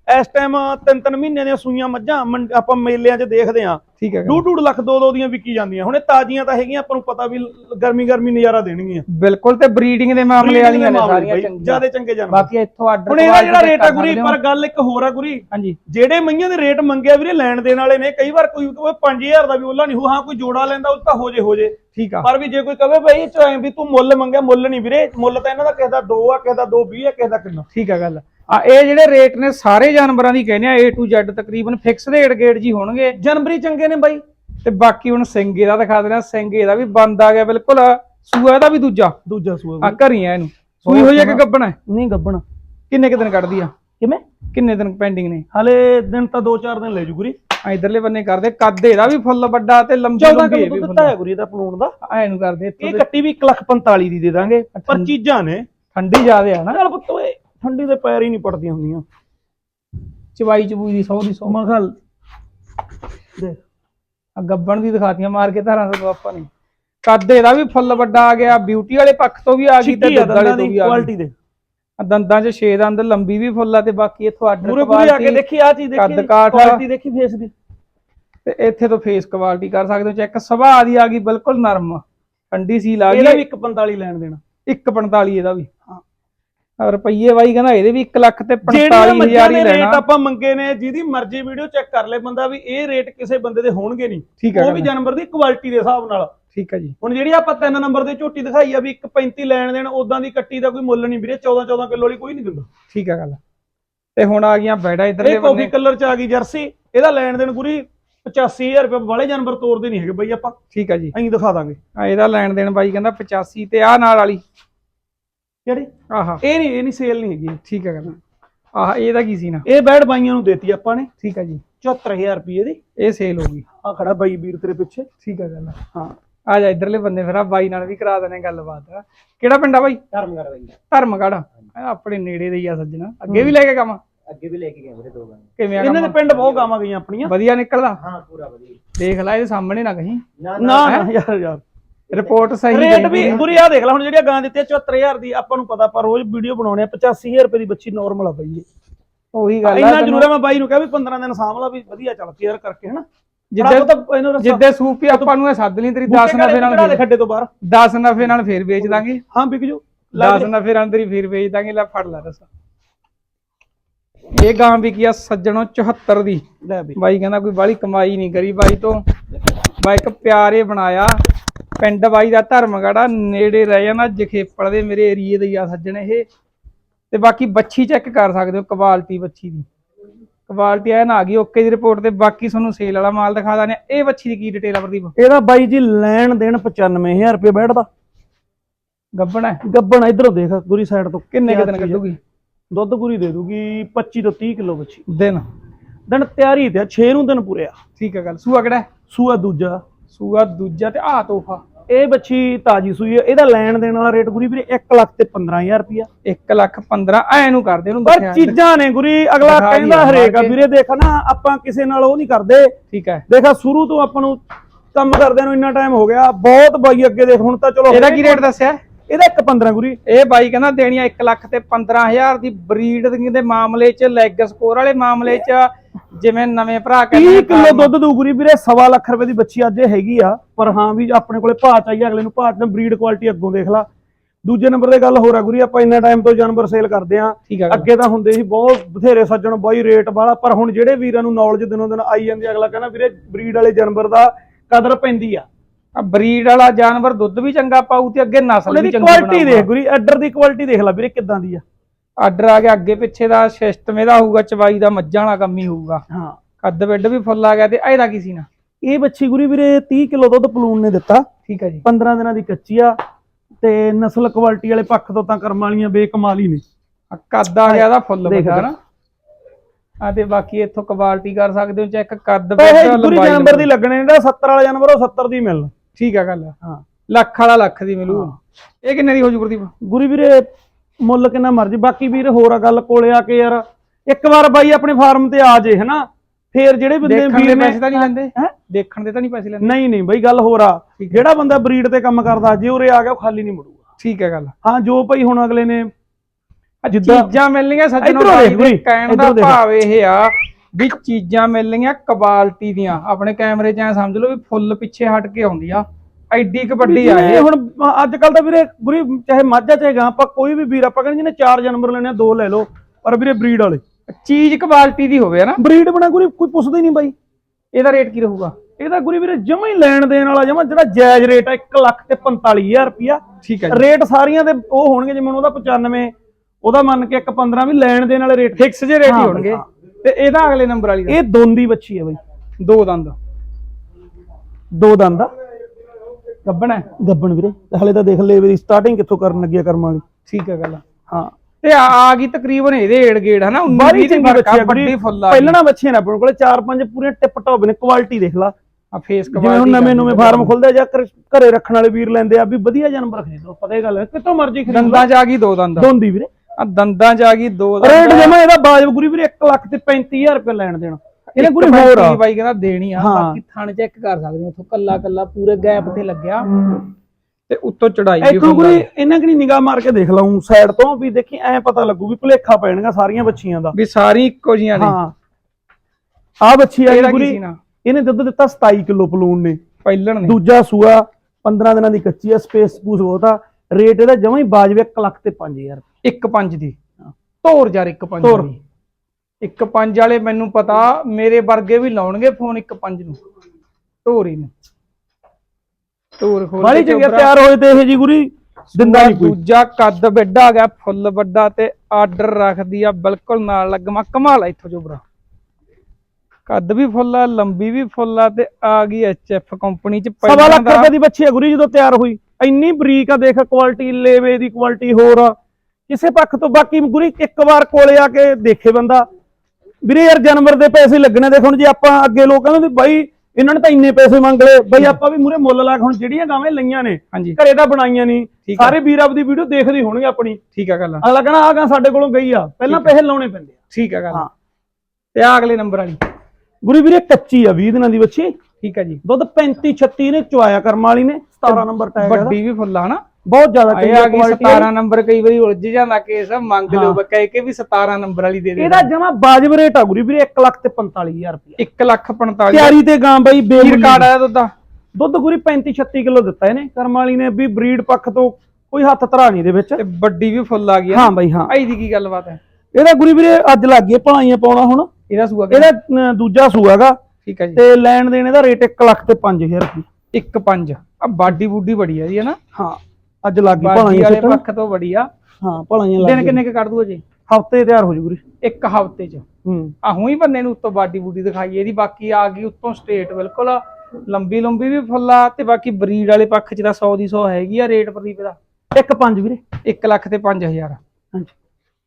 ਇਸ ਟਾਈਮ ਤਿੰਨ ਤਿੰਨ ਮਹੀਨਿਆਂ ਦੀਆਂ ਸੂਈਆਂ ਮੱਝਾਂ ਆਪਾਂ ਮੇਲਿਆਂ 'ਚ ਦੇਖਦੇ ਆ ਠੀਕ ਹੈ। ਡੂਢ ਡੂਢ ਲੱਖ ਦੋ ਦੋ ਦੀਆਂ ਵਿਕੀ ਜਾਂਦੀਆਂ। ਹੁਣ ਇਹ ਤਾਜ਼ੀਆਂ ਤਾਂ ਹੈਗੀਆਂ ਆਪਾਂ ਨੂੰ ਪਤਾ ਵੀ ਗਰਮੀ ਗਰਮੀ ਨਜ਼ਾਰਾ ਦੇਣਗੀਆਂ। ਬਿਲਕੁਲ ਤੇ ਬਰੀਡਿੰਗ ਦੇ ਮਾਮਲੇ ਵਾਲੀਆਂ ਨੇ ਸਾਰੀਆਂ ਜ਼ਿਆਦਾ ਚੰਗੇ ਜਾਨਵਰ। ਬਾਕੀ ਇੱਥੋਂ ਆਰਡਰ ਹੁਣ ਇਹਦਾ ਜਿਹੜਾ ਰੇਟ ਆ ਗੁਰੀ ਪਰ ਗੱਲ ਇੱਕ ਹੋਰ ਆ ਗੁਰੀ। ਹਾਂਜੀ। ਜਿਹੜੇ ਮਈਆਂ ਦੇ ਰੇਟ ਮੰਗਿਆ ਵੀਰੇ ਲੈਣ ਦੇਣ ਵਾਲੇ ਨੇ ਕਈ ਵਾਰ ਕੋਈ ਕਹੇ 5000 ਦਾ ਵੀ ਉਹਲਾ ਨਹੀਂ ਹੋ ਹਾਂ ਕੋਈ ਜੋੜਾ ਲੈਂਦਾ ਉਹ ਤਾਂ ਹੋ ਜੇ ਹੋ ਜੇ। ਠੀਕ ਆ। ਪਰ ਵੀ ਜੇ ਕੋਈ ਕਵੇ ਬਈ ਚੋ ਵੀ ਤੂੰ ਮੁੱਲ ਮੰਗਿਆ ਮੁੱਲ ਨਹੀਂ ਵੀਰੇ ਮੁੱਲ ਤਾਂ ਇਹਨਾਂ ਦਾ ਕਿਸੇ ਦਾ 2 ਆ ਕਿਸੇ ਦਾ 2 20 ਆ ਕਿਸੇ ਦਾ ਕਿੰਨਾ। ਠੀਕ ਆ ਗੱਲ। ਆ ਇਹ ਜਿਹੜੇ ਰੇਟ ਨੇ ਸਾਰੇ ਜਾਨਵਰਾਂ ਦੀ ਕਹਿੰਦੇ ਆ A to Z ਤਕਰੀਬਨ ਫਿਕਸ ਰੇਟ ਗੇਟ ਜੀ ਹੋਣਗੇ। ਜਨਵਰੀ ਚੰਗੇ ਨੇ ਬਾਈ। ਤੇ ਬਾਕੀ ਹੁਣ ਸਿੰਘੇ ਦਾ ਦਿਖਾ ਦੇਣਾ ਸਿੰਘੇ ਦਾ ਵੀ ਬੰਦ ਆ ਗਿਆ ਬਿਲਕੁਲ। ਸੂਆ ਦਾ ਵੀ ਦੂਜਾ। ਦੂਜਾ ਸੂਆ ਆ ਘਰੀ ਆ ਇਹਨੂੰ। ਸੂਈ ਹੋਈ ਆ ਕਿ ਗੱਬਣਾ? ਨਹੀਂ ਗੱਬਣ। ਕਿੰਨੇ ਕੁ ਦਿਨ ਕੱਢਦੀ ਆ? ਕਿਵੇਂ? ਕਿੰਨੇ ਦਿਨ ਪੈਂਡਿੰਗ ਨੇ? ਹਲੇ ਦਿਨ ਤਾਂ 2-4 ਦਿਨ ਲੈ ਜੂ ਗੁਰੀ। ਆ ਇਧਰਲੇ ਬੰਨੇ ਕਰਦੇ ਕੱਦ ਇਹਦਾ ਵੀ ਫੁੱਲ ਵੱਡਾ ਤੇ ਲੰਬੀ 14 ਲੰਬੀ ਇਹ ਵੀ ਦਿੱਤਾ ਹੈ ਗੁਰੀ ਦਾ ਪਲੂਣ ਦਾ। ਐ ਨੂੰ ਕਰਦੇ ਇਹ ਦੇ ਕੱਟੀ ਵੀ 1,45 ਦੀ ਦੇ ਦਾਂਗੇ ਪਰ ਚੀਜ਼ਾਂ ਨੇ। ਠੰਡੀ ਜ਼ਿਆਦੇ ਆ ਨਾ। ਚੱਲ ਪੁੱਤ ਠੰਡੀ ਦੇ ਪੈਰ ਹੀ ਨਹੀਂ ਪੜਦੀਆਂ ਹੁੰਦੀਆਂ। ਚਵਾਈ ਚਬੂਈ ਦੀ ਸੌ ਦੀ ਸੌ। ਮੈਂ ਕਿਹਾ ਦੇ ਆ ਗੱਬਣ ਦੀ ਦਿਖਾਤੀਆਂ ਮਾਰ ਕੇ ਧਾਰਾਂ ਤੋਂ ਆਪਾਂ ਨੇ। ਕੱਦ ਇਹਦਾ ਵੀ ਫੁੱਲ ਵੱਡਾ ਆ ਗਿਆ ਬਿਊਟੀ ਵਾਲੇ ਪੱਖ ਤੋਂ ਵੀ ਆ ਗਈ ਤੇ ਦੁੱਧ ਵਾਲੇ ਦੰਦਾਂ ਤੋਂ ਵੀ ਆ ਗਈ। ਕੁਆਲਿਟੀ ਦੇ। ਆ ਦੰਦਾਂ 'ਚ ਛੇ ਦੰਦ ਲੰਬੀ ਵੀ ਫੁੱਲ ਆ ਤੇ ਬਾਕੀ ਇੱਥੋਂ ਆਰਡਰ ਪੂਰੇ ਪੂਰੇ ਆ ਕੇ ਦੇਖੀ ਆ ਚੀਜ਼ ਕੱਦ ਦੇਖੀ ਕਾਠ। ਕੁਆਲਿਟੀ ਦੇਖੀ ਫੇਸ ਦੀ। ਤੇ ਇੱਥੇ ਤੋਂ ਫੇਸ ਕੁਆਲਿਟੀ ਕਰ ਸਕਦੇ ਹੋ ਚੈੱਕ ਸੁਭਾਅ ਦੀ ਆ ਗਈ ਬਿਲਕੁਲ ਨਰਮ। ਠੰਡੀ ਆ ਇਹਦਾ ਗਈ। ਵੀ 145 ਲੈਣ ਦੇਣਾ। 145 ਇਹਦਾ ਵੀ। ਰੁਪਈਏ ਬਾਈ ਕਹਿੰਦਾ ਇਹਦੇ ਵੀ 1 ਲੱਖ ਤੇ ਜਿਹੜੀਆਂ 45000 ਮੱਝਾਂ ਹੀ ਦੇ ਰੇਟ ਲੈਣਾ ਆਪਾਂ ਮੰਗੇ ਨੇ ਜਿਹਦੀ ਮਰਜ਼ੀ ਵੀਡੀਓ ਚੈੱਕ ਕਰ ਲੈ ਬੰਦਾ ਵੀ ਇਹ ਰੇਟ ਕਿਸੇ ਬੰਦੇ ਦੇ ਹੋਣਗੇ ਨਹੀਂ। ਉਹ ਵੀ ਜਾਨਵਰ ਦੀ ਕੁਆਲਿਟੀ ਦੇ ਹਿਸਾਬ ਨਾਲ। ਠੀਕ ਹੈ ਜੀ। ਹੁਣ ਜਿਹੜੀ ਆਪਾਂ ਤਿੰਨ ਨੰਬਰ ਦੇ ਝੋਟੀ ਦਿਖਾਈ ਆ ਵੀ 1.35 ਲੈਣ ਦੇਣ ਉਦਾਂ ਦੀ ਕੱਟੀ ਦਾ ਕੋਈ ਮੁੱਲ ਨਹੀਂ ਵੀਰੇ 14 14 ਕਿਲੋ ਵਾਲੀ ਕੋਈ ਨਹੀਂ ਦਿੰਦਾ। ਠੀਕ ਹੈ ਗੱਲ। ਤੇ ਹੁਣ ਆ ਗਈਆਂ ਬੈੜਾ ਇਧਰਲੇ ਇਹ ਕਾਫੀ ਬੰਨੇ। ਕਲਰ ਚ ਆ ਗਈ ਜਰਸੀ ਇਹਦਾ ਲੈਣ ਦੇਣ ਗੁਰੀ 85000 ਰੁਪਏ ਵਾਲੇ ਜਾਨਵਰ ਤੋਰਦੇ ਨਹੀਂ ਹੈਗੇ ਬਈ ਆਪਾਂ। ਠੀਕ ਹੈ ਜੀ। ਐਂ ਦਿਖਾ ਦਾਂਗੇ। ਆ ਇਹਦਾ ਲੈਣ ਦੇਣ ਬਾਈ ਕਹਿੰਦਾ 85 ਤੇ ਆ ਨਾਲ ਵਾਲੀ। ਕਿਹੜੇ? ਆਹਾ। ਇਹ ਨਹੀਂ ਇਹ ਨਹੀਂ ਸੇਲ ਨਹੀਂ ਹੈਗੀ। ਠੀਕ ਹੈ ਗੱਲ ਆਹ ਇਹਦਾ ਕੀ ਸੀ ਨਾ? ਇਹ ਬੈਡ ਬਾਈਆਂ ਨੂੰ ਦੇਤੀ ਆਪਾਂ ਨੇ। ਠੀਕ ਹੈ ਜੀ। 74000 ਰੁਪਏ ਦੀ। ਇਹ ਸੇਲ ਹੋ ਗਈ। ਆ ਖੜਾ ਬਾਈ ਵੀਰ ਤੇਰੇ ਪਿੱਛੇ। ਠੀਕ ਹੈ ਗੱਲ ਹਾਂ। ਆ ਜਾ ਇਧਰਲੇ ਬੰਦੇ ਫਿਰ ਆ ਬਾਈ ਨਾਲ ਵੀ ਕਰਾ ਦਨੇ ਗੱਲਬਾਤ। ਕਿਹੜਾ ਪਿੰਡ ਆ ਬਾਈ? ਧਰਮਗੜ ਬਾਈ ਧਰਮਗੜ ਆਪਣੇ ਨੇੜੇ ਦੇ ਹੀ ਆ ਸੱਜਣਾ। ਅੱਗੇ ਵੀ ਲੈ ਕੇ ਕੰਮ ਅੱਗੇ ਵੀ ਲੈ ਕੇ ਗਏ ਵੀਰੇ ਦੋ ਕਿਵੇਂ ਆ ਇਹਨਾਂ ਦੇ ਪਿੰਡ ਬਹੁਤ ਗਾਵਾਂ ਗਈਆਂ ਆਪਣੀਆਂ। ਵਧੀਆ ਨਿਕਲਦਾ? ਹਾਂ ਪੂਰਾ ਵਧੀਆ। ਦੇਖ ਲੈ ਇਹਦੇ ਸਾਹਮਣੇ ਨਾ ਕਹੀਂ। ਨਾ ਨਾ। ਯਾਰ ਯਾਰ। ਰਿਪੋਰਟ ਸਹੀ ਰੇਟ ਵੀ ਆ। ਗੁਰੀ ਆ ਦੇਖ ਲੈ ਹੁਣ ਜਿਹੜੀਆਂ ਗਾਂ ਦਿੱਤੀਆਂ 74000 ਦੀ ਆਪਾਂ ਨੂੰ ਪਤਾ ਆਪਾਂ ਰੋਜ਼ ਵੀਡੀਓ ਬਣਾਉਣੇ ਆ 85000 ਰੁਪਏ ਦੀ ਬੱਚੀ ਨਾਰਮਲ ਆ ਬਈ ਉਹੀ ਗੱਲ ਆ ਇੰਨਾ ਜ਼ਰੂਰ ਹੈ ਮੈਂ ਬਾਈ ਨੂੰ ਕਿਹਾ ਵੀ 15 ਦਿਨ ਸਾਂਭਲਾ ਵੀ ਵਧੀਆ ਚੱਲ ਕੇਅਰ ਕਰਕੇ ਹਨਾ? ਜਿੱਦੇ ਜਿੱਦੇ ਤਾਂ ਇਹਨੂੰ ਰਸਤਾ ਜਿੱਦੇ ਸੂਪੀ ਆਪਾਂ ਨੂੰ ਇਹ ਸੱਦ ਲਈ ਤੇਰੀ 10 ਨਫੇ ਨਾਲ ਖੱਡੇ ਤੋਂ ਬਾਹਰ। 10 ਨਫੇ ਨਾਲ ਫੇਰ ਵੇਚ ਦਾਂਗੇ। ਹਾਂ ਵਿਕ ਜੂ। 10 ਨਫੇ ਨਾਲ ਤੇਰੀ ਫੇਰ ਵੇਚ ਦਾਂਗੇ ਲੈ ਫੜ ਲੈ ਰਸਾ ਇਹ ਗਾਂ ਵਿਕੀ ਆ ਸੱਜਣੋ 74 ਦੀ। ਲੈ ਬਈ ਬਾਈ ਕਹਿੰਦਾ ਕੋਈ ਬਾਹਲੀ ਕਮਾਈ ਨਹੀਂ ਕਰੀ ਬਾਈ ਤੋਂ। ਬਾਈ ਇੱਕ ਪਿਆਰੇ ਬਣਾਇਆ। ਪਿੰਡ ਬਾਈ ਦਾ ਧਰਮਗੜਾ ਨੇੜੇ ਰਹਿ ਜਾਣਾ ਜਖੇਪਲ ਦੇ ਮੇਰੇ ਏਰੀਏ ਦੇ ਆ ਸੱਜਣ ਇਹ। ਤੇ ਬਾਕੀ ਬੱਚੀ ਚੈੱਕ ਕਰ ਸਕਦੇ ਹੋ ਕੁਆਲਿਟੀ ਬੱਚੀ ਦੀ। ਕੁਆਲਿਟੀ ਐਨ ਆ ਗਈ ਓਕੇ ਦੀ ਰਿਪੋਰਟ ਤੇ ਬਾਕੀ ਤੁਹਾਨੂੰ ਸੇਲ ਵਾਲਾ ਮਾਲ ਦਿਖਾ ਦਾਨੇ ਇਹ ਬੱਚੀ ਦੀ ਕੀ ਡਿਟੇਲ ਆ ਪ੍ਰਦੀਪ? ਇਹਦਾ ਬਾਈ ਜੀ ਲੈਣ ਦੇਣ 95000 ਰੁਪਏ ਬੈਠਦਾ। ਗੱਬਣ ਹੈ? ਗੱਬਣ ਇਧਰੋਂ ਦੇਖ ਗੁਰੀ ਸਾਈਡ ਤੋਂ। ਕਿੰਨੇ ਕੁ ਦਿਨ। ਕੱਢੂਗੀ? ਦੁੱਧ ਗੁਰੀ ਦੇ ਦੂਗੀ 25 ਤੋਂ 30 ਕਿਲੋ ਬੱਚੀ। ਦਿਨ। ਦਿਨ ਤਿਆਰੀ ਤੇ 6 ਨੂੰ ਦਿਨ ਪੂਰੇ ਆ। ਠੀਕ ਹੈ ਗੱਲ। ਸੂਆ ਕਿਹੜਾ? ਸੂਆ ਦੂਜਾ। ਸੂਆ ਦੂਜਾ ਤੇ ਆ ਤੋਹਫਾ। ਇਹ ਬੱਚੀ ਤਾਜੀ ਸੂਈ ਹੈ ਇਹਦਾ ਲੈਣ ਦੇਣ ਵਾਲਾ ਰੇਟ ਗੁਰੀ ਵੀਰੇ 1 ਲੱਖ ਤੇ 15000 ਰੁਪਿਆ 1 ਲੱਖ 15 ਐ ਨੂੰ ਕਰਦੇ ਉਹਨੂੰ ਪਰ ਚੀਜ਼ਾਂ ਨੇ ਗੁਰੀ ਅਗਲਾ ਕਹਿੰਦਾ ਹਰੇਕ ਆ। ਵੀਰੇ ਦੇਖ ਨਾ ਆਪਾਂ ਕਿਸੇ ਨਾਲ ਉਹ ਨਹੀਂ ਕਰਦੇ। ਠੀਕ ਹੈ। ਦੇਖਾ ਸ਼ੁਰੂ ਤੋਂ ਆਪਾਂ ਨੂੰ ਕੰਮ ਕਰਦਿਆਂ ਨੂੰ ਇੰਨਾ ਟਾਈਮ ਹੋ ਗਿਆ ਬਹੁਤ ਬਾਈ ਅੱਗੇ ਦੇਖ ਹੁਣ ਤਾਂ ਚਲੋ ਇਹਦਾ ਕੀ ਰੇਟ ਦੱਸਿਆ? ਇਹਦਾ 1.15 ਗੁਰੀ। ਇਹ ਬਾਈ ਕਹਿੰਦਾ ਦੇਣੀਆਂ 1 ਲੱਖ ਤੇ 15000 ਦੀ ਬਰੀਡ ਦੇ ਮਾਮਲੇ 'ਚ ਲੈਗ ਸਕੋਰ ਵਾਲੇ ਮਾਮਲੇ 'ਚ ਜਿਵੇਂ ਨਵੇਂ ਭਰਾ 30 ਨੇ ਕਿਲੋ ਦੁੱਧ ਦੂ ਗੁਰੀ ਵੀਰੇ ਸਵਾ ਲੱਖ ਰੁਪਏ ਦੀ ਬੱਚੀ ਅੱਜ ਇਹ ਹੈਗੀ ਆ ਪਰ ਹਾਂ ਵੀ ਆਪਣੇ ਕੋਲੇ ਭਾਅ ਚਾਹੀਏ ਅਗਲੇ ਨੂੰ ਭਾਅ ਤੇ ਬਰੀਡ ਕੁਆਲਿਟੀ ਅੱਗੋਂ ਦੇਖ ਲਾ। ਦੂਜੇ ਨੰਬਰ ਤੇ ਗੱਲ ਹੋਰ ਆ ਗੁਰੀ ਆਪਾਂ ਇੰਨਾ ਟਾਈਮ ਤੋਂ ਜਾਨਵਰ ਸੇਲ ਕਰਦੇ ਆ। ਅੱਗੇ ਤਾਂ ਹੁੰਦੇ ਸੀ ਬਹੁਤ ਬਥੇਰੇ ਸੱਜਣ ਬਾਈ ਰੇਟ ਵਾਲਾ ਪਰ ਹੁਣ ਜਿਹੜੇ ਵੀਰਾਂ ਨੂੰ ਨੌਲੇਜ ਦਿਨੋਂ ਦਿਨ ਆਈ ਜਾਂਦੀ ਅਗਲਾ ਕਹਿੰਦਾ ਵੀਰੇ ਬਰੀਡ ਵਾਲੇ ਜਾਨਵਰ ਦਾ ਕਦਰ ਪੈਂਦੀ ਆ। ਆ ਬਰੀਡ ਵਾਲਾ ਜਾਨਵਰ ਦੁੱਧ ਵੀ ਚੰਗਾ ਪਾਊ ਤੇ ਅੱਗੇ ਨਸਲ ਵੀ ਚੰਗੀ ਕੁਆਲਿਟੀ ਦੇਖ ਗੁਰੀ ਐਡਰ ਦੀ ਕੁਆਲਿਟੀ ਦੇਖ ਲੈ ਵੀਰੇ ਕਿੱਦਾਂ ਦੀ ਆ। ਆਰਡਰ ਆ ਗਿਆ ਅੱਗੇ ਪਿੱਛੇ ਦਾ ਸਿਸਟਮ ਇਹਦਾ ਹੋਊਗਾ ਚਵਾਈ ਦਾ ਮੱਝਾਂ ਵਾਲਾ ਕੰਮ ਹੀ ਹੋਊਗਾ। ਹਾਂ। ਕੱਦ ਬੈੱਡ ਵੀ ਫੁੱਲ ਆ ਗਿਆ ਤੇ ਇਹਦਾ ਕੀ ਸੀ ਨਾ ਇਹ ਬੱਚੀ ਗੁਰੀ ਵੀਰੇ 30 ਕਿਲੋ ਦੁੱਧ ਪਲੂਨ ਨੇ ਦਿੱਤਾ। ਠੀਕ ਹੈ ਜੀ। 15 ਦਿਨਾਂ ਦੀ ਕੱਚੀ ਆ ਤੇ ਨਸਲ ਕੁਆਲਿਟੀ ਵਾਲੇ ਪੱਖ ਤੋਂ ਤਾਂ ਕਰਮ ਵਾਲੀਆਂ ਬੇਕਮਾਲ ਹੀ ਨੇ। ਕੱਦ ਆ ਗਿਆ ਦਾ ਫੁੱਲ ਲਓ। ਨਾ। ਆ ਤੇ ਬਾਕੀ ਇੱਥੋਂ ਕੁਆਲਿਟੀ ਕਰ ਸਕਦੇ ਹੋ ਚੈੱਕ ਕੱਦ ਗੁਰੀ ਲੰਬਾਈ ਜਾਨਵਰ ਦੀ ਲੱਗਣੇ ਜਿਹੜਾ 70 ਵਾਲਾ ਜਾਨਵਰ ਉਹ 70 ਦੀ ਮਿਲਣ ਠੀਕ ਆ ਗੱਲ ਹਾਂ। ਲੱਖ ਵਾਲਾ ਲੱਖ ਦੀ ਮਿਲੂ। ਇਹ ਕਿੰਨੇ ਦੀ ਹੋ ਜੂ ਗੁਰਦੀਪ? ਗੁਰੀ ਵੀਰੇ ਮੁੱਲ ਕਿੰਨਾ ਮਰਜ਼ੀ ਬਾਕੀ ਵੀਰ ਹੋਰ ਆ ਗੱਲ ਕੋਲੇ ਆ ਕੇ ਯਾਰ ਇੱਕ ਵਾਰ ਬਾਈ ਆਪਣੇ ਫਾਰਮ ਤੇ ਆ ਜੇ ਹਨਾ? ਫੇਰ ਜਿਹੜੇ ਬੰਦੇ ਦੇਖਣ ਦੇ ਵੀਰ ਨੇ ਪੈਸੇ ਤਾਂ ਨਹੀਂ ਲੈਂਦੇ? ਹੈਂ? ਦੇਖਣ ਦੇ ਤਾਂ ਨਹੀਂ ਪੈਸੇ ਲੈਂਦੇ? ਨਹੀਂ ਨਹੀਂ ਬਾਈ ਗੱਲ ਹੋਰ ਆ। ਜਿਹੜਾ ਬੰਦਾ ਬਰੀਡ ਤੇ ਕੰਮ ਕਰਦਾ ਜੇ ਉਰੇ ਆ ਗਿਆ ਉਹ ਖਾਲੀ ਨਹੀਂ ਮੁੜੂਗਾ। ਠੀਕ ਹੈ ਗੱਲ। ਹਾਂ ਜੋ ਭਾਈ ਹੁਣ ਅਗਲੇ ਨੇ ਆ ਜਿੱਦਾਂ- ਚੀਜ਼ਾਂ ਮਿਲਣੀਆਂ ਸੱਜਣੋ ਇੱਧਰੋਂ ਬਾਈ ਦੇਖ ਦੇ ਵੀਰੇ, ਕਹਿਣ ਦਾ ਇੱਧਰੋਂ ਦੇਖ। ਭਾਵ ਇਹ ਆ ਵੀ ਚੀਜ਼ਾਂ ਮਿਲਣੀਆਂ ਕੁਆਲਿਟੀ ਦੀਆਂ। ਆਪਣੇ ਕੈਮਰੇ 'ਚ ਐ ਸਮਝ ਲਓ ਵੀ ਫੁੱਲ ਪਿੱਛੇ ਹਟ ਕੇ ਆਉਂਦੀ ਆ। ਐਡੀ ਕੁ ਵੱਡੀ ਆ। ਇਹ ਹੁਣ ਅੱਜ ਕੱਲ ਤਾਂ ਵੀਰੇ ਗੁਰੀ ਚਾਹੇ ਮਾਝਾ ਚਾਹੇ ਗਾਂ ਆਪਾਂ ਕੋਈ ਵੀ ਵੀਰ ਆਪਾਂ ਕਹਿੰਦੇ ਜਿਹਨੇ ਚਾਰ ਜਾਨਵਰ ਲੈਣੇ ਆ ਦੋ ਲੈ ਲਓ ਪਰ ਵੀਰੇ ਬਰੀਡ ਵਾਲੇ। ਚੀਜ਼ ਕੁਆਲਿਟੀ ਦੀ ਹੋਵੇ ਨਾ ਬਰੀਡ ਬਣਾ ਗੁਰੀ ਕੋਈ ਪੁੱਛਦਾ ਹੀ ਨਹੀਂ ਬਾਈ। ਇਹਦਾ ਰੇਟ ਕੀ ਰਹੂਗਾ? ਇਹਦਾ ਗੁਰੀ ਵੀਰੇ ਜਮਾ ਹੀ ਲੈਣ ਦੇਣ ਵਾਲਾ ਜਮਾ ਜਿਹੜਾ ਜਾਇਜ਼ ਰੇਟ ਆ 1 ਲੱਖ ਤੇ 45000 ਰੁਪਿਆ ਠੀਕ ਹੈ ਰੇਟ ਸਾਰੀਆਂ ਦੇ ਉਹ ਹੋਣਗੇ ਜਿਵੇਂ ਉਹਦਾ 95 ਉਹਦਾ ਮੰਨ ਕੇ 1 15 ਵੀ ਲੈਣ ਦੇਣ ਵਾਲੇ ਰੇਟ ਫਿਕਸ ਜੇ ਰੇਟ ਹੀ ਹੋਣਗੇ। ਤੇ ਇਹਦਾ ਅਗਲੇ ਨੰਬਰ ਵਾਲੀ ਇਹ ਦੋਂਦੀ ਬੱਚੀ ਹੈ ਬਾਈ। ਦੋ ਦੰਦ। ਦੋ ਦੰਦ ਆ। ਗੱਬਣ ਹੈ? ਗੱਬਣ ਵੀਰੇ ਹਲੇ ਤਾਂ ਦੇਖ ਲੈ ਵੀ ਸਟਾਰਟਿੰਗ ਕਿੱਥੋਂ ਕਰਨ ਲੱਗਿਆ ਕਰਮ ਵਾਲੀ। ਠੀਕ ਹੈ ਗੱਲ ਹਾਂ। ਤੇ ਆ ਆ ਗਈ ਤਕਰੀਬਨ ਇਹਦੇ ਏੜ ਗੇੜ ਹਨਾ? 19 ਬਾਰੀ ਦੀ ਚੰਗੀ ਬੱਚੀ ਆ ਵੱਡੀ ਫੁੱਲ ਆ ਪਹਿਲਾਂ ਨਾ ਬੱਚੀਆਂ ਨੇ ਆਪਣੇ ਕੋਲੇ ਚਾਰ ਪੰਜ ਪੂਰੇ ਟਿਪ ਟੌਪ ਨੇ ਕੁਆਲਿਟੀ ਦੇਖ ਲਾ। ਆ ਫੇਸ ਜਿਵੇਂ ਹੁਣ ਨਵੇਂ ਨਵੇਂ ਫਾਰਮ ਖੁੱਲਦੇ ਜਾਂ ਘਰ- ਘਰੇ ਰੱਖਣ ਵਾਲੇ ਵੀਰ ਲੈਂਦੇ ਆ ਵੀ ਵਧੀਆ ਜਾਨਵਰ ਖਰੀਦੋ ਪਤਾ ਇਹ ਗੱਲ ਹੈ ਕਿਤੋਂ ਮਰਜ਼ੀ ਖਰੀਦੋ ਦੰਦਾਂ 'ਚ ਆ ਗਈ ਦੋ ਦੰਦ। ਦੋਂਦੀ ਵੀਰੇ। ਆ ਦੰਦਾਂ 'ਚ ਆ ਗਈ ਦੋ ਰੇਟ ਦੰਦ ਜਮਾ ਇਹਦਾ ਬਾਜਬ ਗੁਰੀ ਵੀਰੇ 1 ਲੱਖ ਤੇ 35000 ਰੁਪਏ ਲੈਣ ਦੇਣਾ। ਇਹਨੇ ਗੁਰੀ ਹੋਰ ਆ। ਬਾਈ ਕਹਿੰਦਾ ਦੇਣੀ ਆ। ਬਾਕੀ ਥਣ ਚੈੱਕ ਕਰ ਸਕਦੇ ਹੋ ਉੱਥੋਂ ਕੱਲਾ ਕੱਲਾ ਪੂਰੇ ਗੈਪ ਤੇ ਲੱਗਿਆ। ਤੇ ਉੱਤੋਂ ਚੜਾਈ ਵੀ ਇੱਥੋਂ ਗਈ। ਇਹਨਾਂ ਕਿਹੜੀ ਨਿਗਾਹ ਮਾਰ ਕੇ ਦੇਖ ਲਾਉਂ ਸਾਈਡ ਤੋਂ ਵੀ ਦੇਖੀ ਐ ਪਤਾ ਲੱਗੂ ਵੀ ਭੁਲੇਖਾ ਪੈਣਗਾ ਸਾਰੀਆਂ ਬੱਚੀਆਂ ਦਾ। ਵੀ ਸਾਰੀ ਇੱਕੋ ਜੀਆਂ ਨੇ। ਹਾਂ। ਆ ਬੱਚੀ ਆ ਕੀ ਨਾ ਇਹਨੇ ਦੁੱਧ ਦਿੱਤਾ 27 ਕਿਲੋ ਪਲੂਨ ਨੇ। ਪਹਿਲਣ ਨੇ। ਦੂਜਾ ਸੂਆ 15 ਦਿਨਾਂ ਦੀ ਕੱਚੀ ਆ ਸਪੇਸ ਸਪੂਸ ਬਹੁਤ ਰੇਟ ਇਹਦਾ ਜਮਾਂ ਹੀ ਬਾਜਵੇ 1 ਲੱਖ ਤੇ 5000 ਇੱਕ ਪੰਜ ਦੀ। ਧੋਰ ਯਾਰ ਇੱਕ ਪੰਜ ਧੁਰ। ਦੀ। ਇੱਕ ਪੰਜ ਵਾਲੇ ਮੈਨੂੰ ਪਤਾ ਮੇਰੇ ਵਰਗੇ ਵੀ ਲਾਉਣਗੇ ਫੋਨ ਇੱਕ ਪੰਜ ਨੂੰ ਧੋਰੀ ਨੂੰ। ਧੋਰ ਖੋਲ ਕੇ ਚੰਗੇ। ਤਿਆਰ ਹੋਏ ਤੇ ਇਹ ਜੀ ਗੁਰੀ ਦਿੰਦਾ ਨਹੀਂ ਕੋਈ। ਦੂਜਾ ਕੱਦ ਵੱਡਾ ਆ ਗਿਆ ਫੁੱਲ ਵੱਡਾ ਤੇ ਆਰਡਰ ਰੱਖਦੀ ਆ ਬਿਲਕੁਲ ਨਾਲ ਲੱਗਮਾ ਕਮਾਲ ਆ ਇੱਥੋਂ ਜੋਬਰਾ ਕੱਦ ਵੀ ਫੁੱਲ ਆ ਲੰਬੀ ਵੀ ਫੁੱਲ ਆ ਤੇ ਆ ਗਈ ਐਚਐਫ ਕੰਪਨੀ ਚ ਪਹਿਲਾਂ ਲੱਖ ਰੁਪਏ ਦੀ ਬੱਚੀ ਆ ਗੁਰੀ ਜਦੋਂ ਤਿਆਰ ਹੋਈ। ਇੰਨੀ ਬਰੀਕ ਆ ਦੇਖ ਕੁਆਲਿਟੀ ਲੇਵੇ ਦੀ ਕੁਆਲਿਟੀ ਹੋਰ ਆ। ਕਿਸੇ ਪੱਖ ਤੋਂ ਬਾਕੀ ਗੁਰੀ ਇੱਕ ਵਾਰ ਕੋਲੇ ਆ ਕੇ ਦੇਖੇ ਬੰਦਾ। ਵੀਰੇ ਯਾਰ ਜਾਨਵਰ ਦੇ ਪੈਸੇ ਲੱਗਣੇ ਦੇਖ ਹੁਣ ਜੇ ਆਪਾਂ ਅੱਗੇ ਲੋਕ ਕਹਿੰਦੇ ਵੀ ਬਾਈ ਇਹਨਾਂ ਨੇ ਤਾਂ ਇੰਨੇ ਪੈਸੇ ਮੰਗ ਲਏ। ਬਈ ਆਪਾਂ ਵੀ ਮੂਰੇ ਮੁੱਲ ਲਾ ਕੇ ਹੁਣ ਜਿਹੜੀਆਂ ਗਾਵੇਂ ਲਈਆਂ ਨੇ ਹਾਂਜੀ। ਘਰੇ ਤਾਂ ਬਣਾਈਆਂ ਨਹੀਂ। ਸਾਰੇ ਵੀਰ ਆਪਦੀ ਵੀਡੀਓ ਦੇਖਦੇ ਹੋਣਗੇ ਆਪਣੀ। ਠੀਕ ਆ ਗੱਲ ਅਗਲਾ ਕਹਿੰਦਾ ਆ ਗਾਂ ਸਾਡੇ ਕੋਲੋਂ ਗਈ ਆ। ਪਹਿਲਾਂ ਪੈਸੇ ਲਾਉਣੇ ਪੈਂਦੇ ਆ। ਠੀਕ ਆ ਗੱਲ ਹਾਂ। ਤੇ ਆ ਅਗਲੇ ਨੰਬਰ ਵਾਲੀ। ਗੁਰੀ ਵੀਰੇ ਕੱਚੀ ਆ 20 ਦਿਨਾਂ ਦੀ ਬੱਚੀ। ਠੀਕ ਆ ਜੀ। ਦੁੱਧ 35 36 ਨੇ ਚੁਆਇਆ ਕਰਮ ਵਾਲੀ ਨੇ 17 ਨੰਬਰ ਟੈਗ ਵੱਡੀ ਵੀ ਫੁੱਲ ਆ ਨਾ ਬਹੁਤ ਜ਼ਿਆਦਾ ਇਹ ਆ ਚੰਗੀ ਗਈ ਕੁਆਲਿਟੀ 17 ਨੰਬਰ ਕਈ ਵਾਰੀ ਉਲਝ ਜਾਂਦਾ ਕੇਸ ਮੰਗ ਲਿਓ ਬਈ ਕਹਿ ਕੇ ਵੀ 17 ਨੰਬਰ ਵਾਲੀ ਦੇ ਦੇ ਇਹਦਾ ਜਮਾ ਬਾਜਬ ਰੇਟ ਆ ਗੁਰੀ ਵੀਰੇ 1 ਲੱਖ ਤੇ 45000 ਰੁਪਏ 1 ਲੱਖ 45 ਤਿਆਰੀ ਤੇ ਗਾਂ ਬਈ ਬੇਮੁੱਲੀ ਰਿਕਾਰਡ ਆਇਆ ਦੁੱਧ ਦੁੱਧ ਗੁਰੀ 35 36 ਕਿਲੋ ਦਿੱਤਾ ਇਹਨੇ ਕਰਮ ਵਾਲੀ ਨੇ ਵੀ ਬਰੀਡ ਪੱਖ ਤੋਂ ਕੋਈ ਹੱਥ ਧਰਾ ਨਹੀਂ ਦੇ ਵਿੱਚ। ਤੇ ਵੱਡੀ ਵੀ ਫੁੱਲ ਆ ਗਈ ਹਾਂ ਬਈ ਹਾਂ। ਆਈ ਦੀ ਕੀ ਗੱਲਬਾਤ ਹੈ? ਇਹਦਾ ਗੁਰੀ ਵੀਰੇ ਅੱਜ ਲੱਗ ਗਏ ਭਲਾਈਆਂ ਪਾਉਣਾ ਹੁਣ। ਇਹਦਾ ਸੂਆ ਇਹਦਾ ਦੂਜਾ ਸੂਆਗਾ ਠੀਕ ਹੈ ਜੀ। ਤੇ ਲੈਣ ਦੇਣ ਦਾ ਰੇਟ 1 ਲੱਖ ਤੇ 5000 ਰੁਪਏ 1 5 ਆ ਬਾਡੀ ਬੂਡੀ ਬੜੀ ਆ ਜੀ ਹੈ ਨਾ? ਹਾਂ। ਅੱਜ ਲੱਗ ਗਈ ਭਲਾਈਆਂ ਵਾਲੇ ਸਿੱਟਣ। ਪੱਖ ਤੋਂ ਬੜੀ ਆ ਹਾਂ ਭਲਾਈਆਂ ਲੱਗ ਦਿਨ ਗਈਆਂ। ਕਿੰਨੇ ਕ ਕੱਢ ਦੂ ਅਜੇ? ਹਫ਼ਤੇ ਤਿਆਰ ਹੋ ਜੂ ਇੱਕ ਹਫ਼ਤੇ ਚ। ਹੂੰ। ਆ ਹੀ ਬੰਨੇ ਨੂੰ ਉੱਤੋਂ ਬਾਡੀ ਬੂਡੀ ਦਿਖਾਈ ਇਹਦੀ ਬਾਕੀ ਆ ਗਈ ਉੱਤੋਂ ਸਟੇਟ ਬਿਲਕੁਲ। ਲੰਬੀ ਲੰਬੀ ਵੀ ਫੁੱਲਾ ਤੇ ਬਾਕੀ ਬਰੀਡ ਵਾਲੇ ਪੱਖ 'ਚ ਤਾਂ 100 ਦੀ 100 ਹੈਗੀ ਆ ਰੇਟ ਪ੍ਰਦੀਪ ਦਾ। ਇੱਕ ਪੰਜ ਵੀਰੇ। 1 ਲੱਖ ਤੇ 5000 ਹਾਂਜੀ।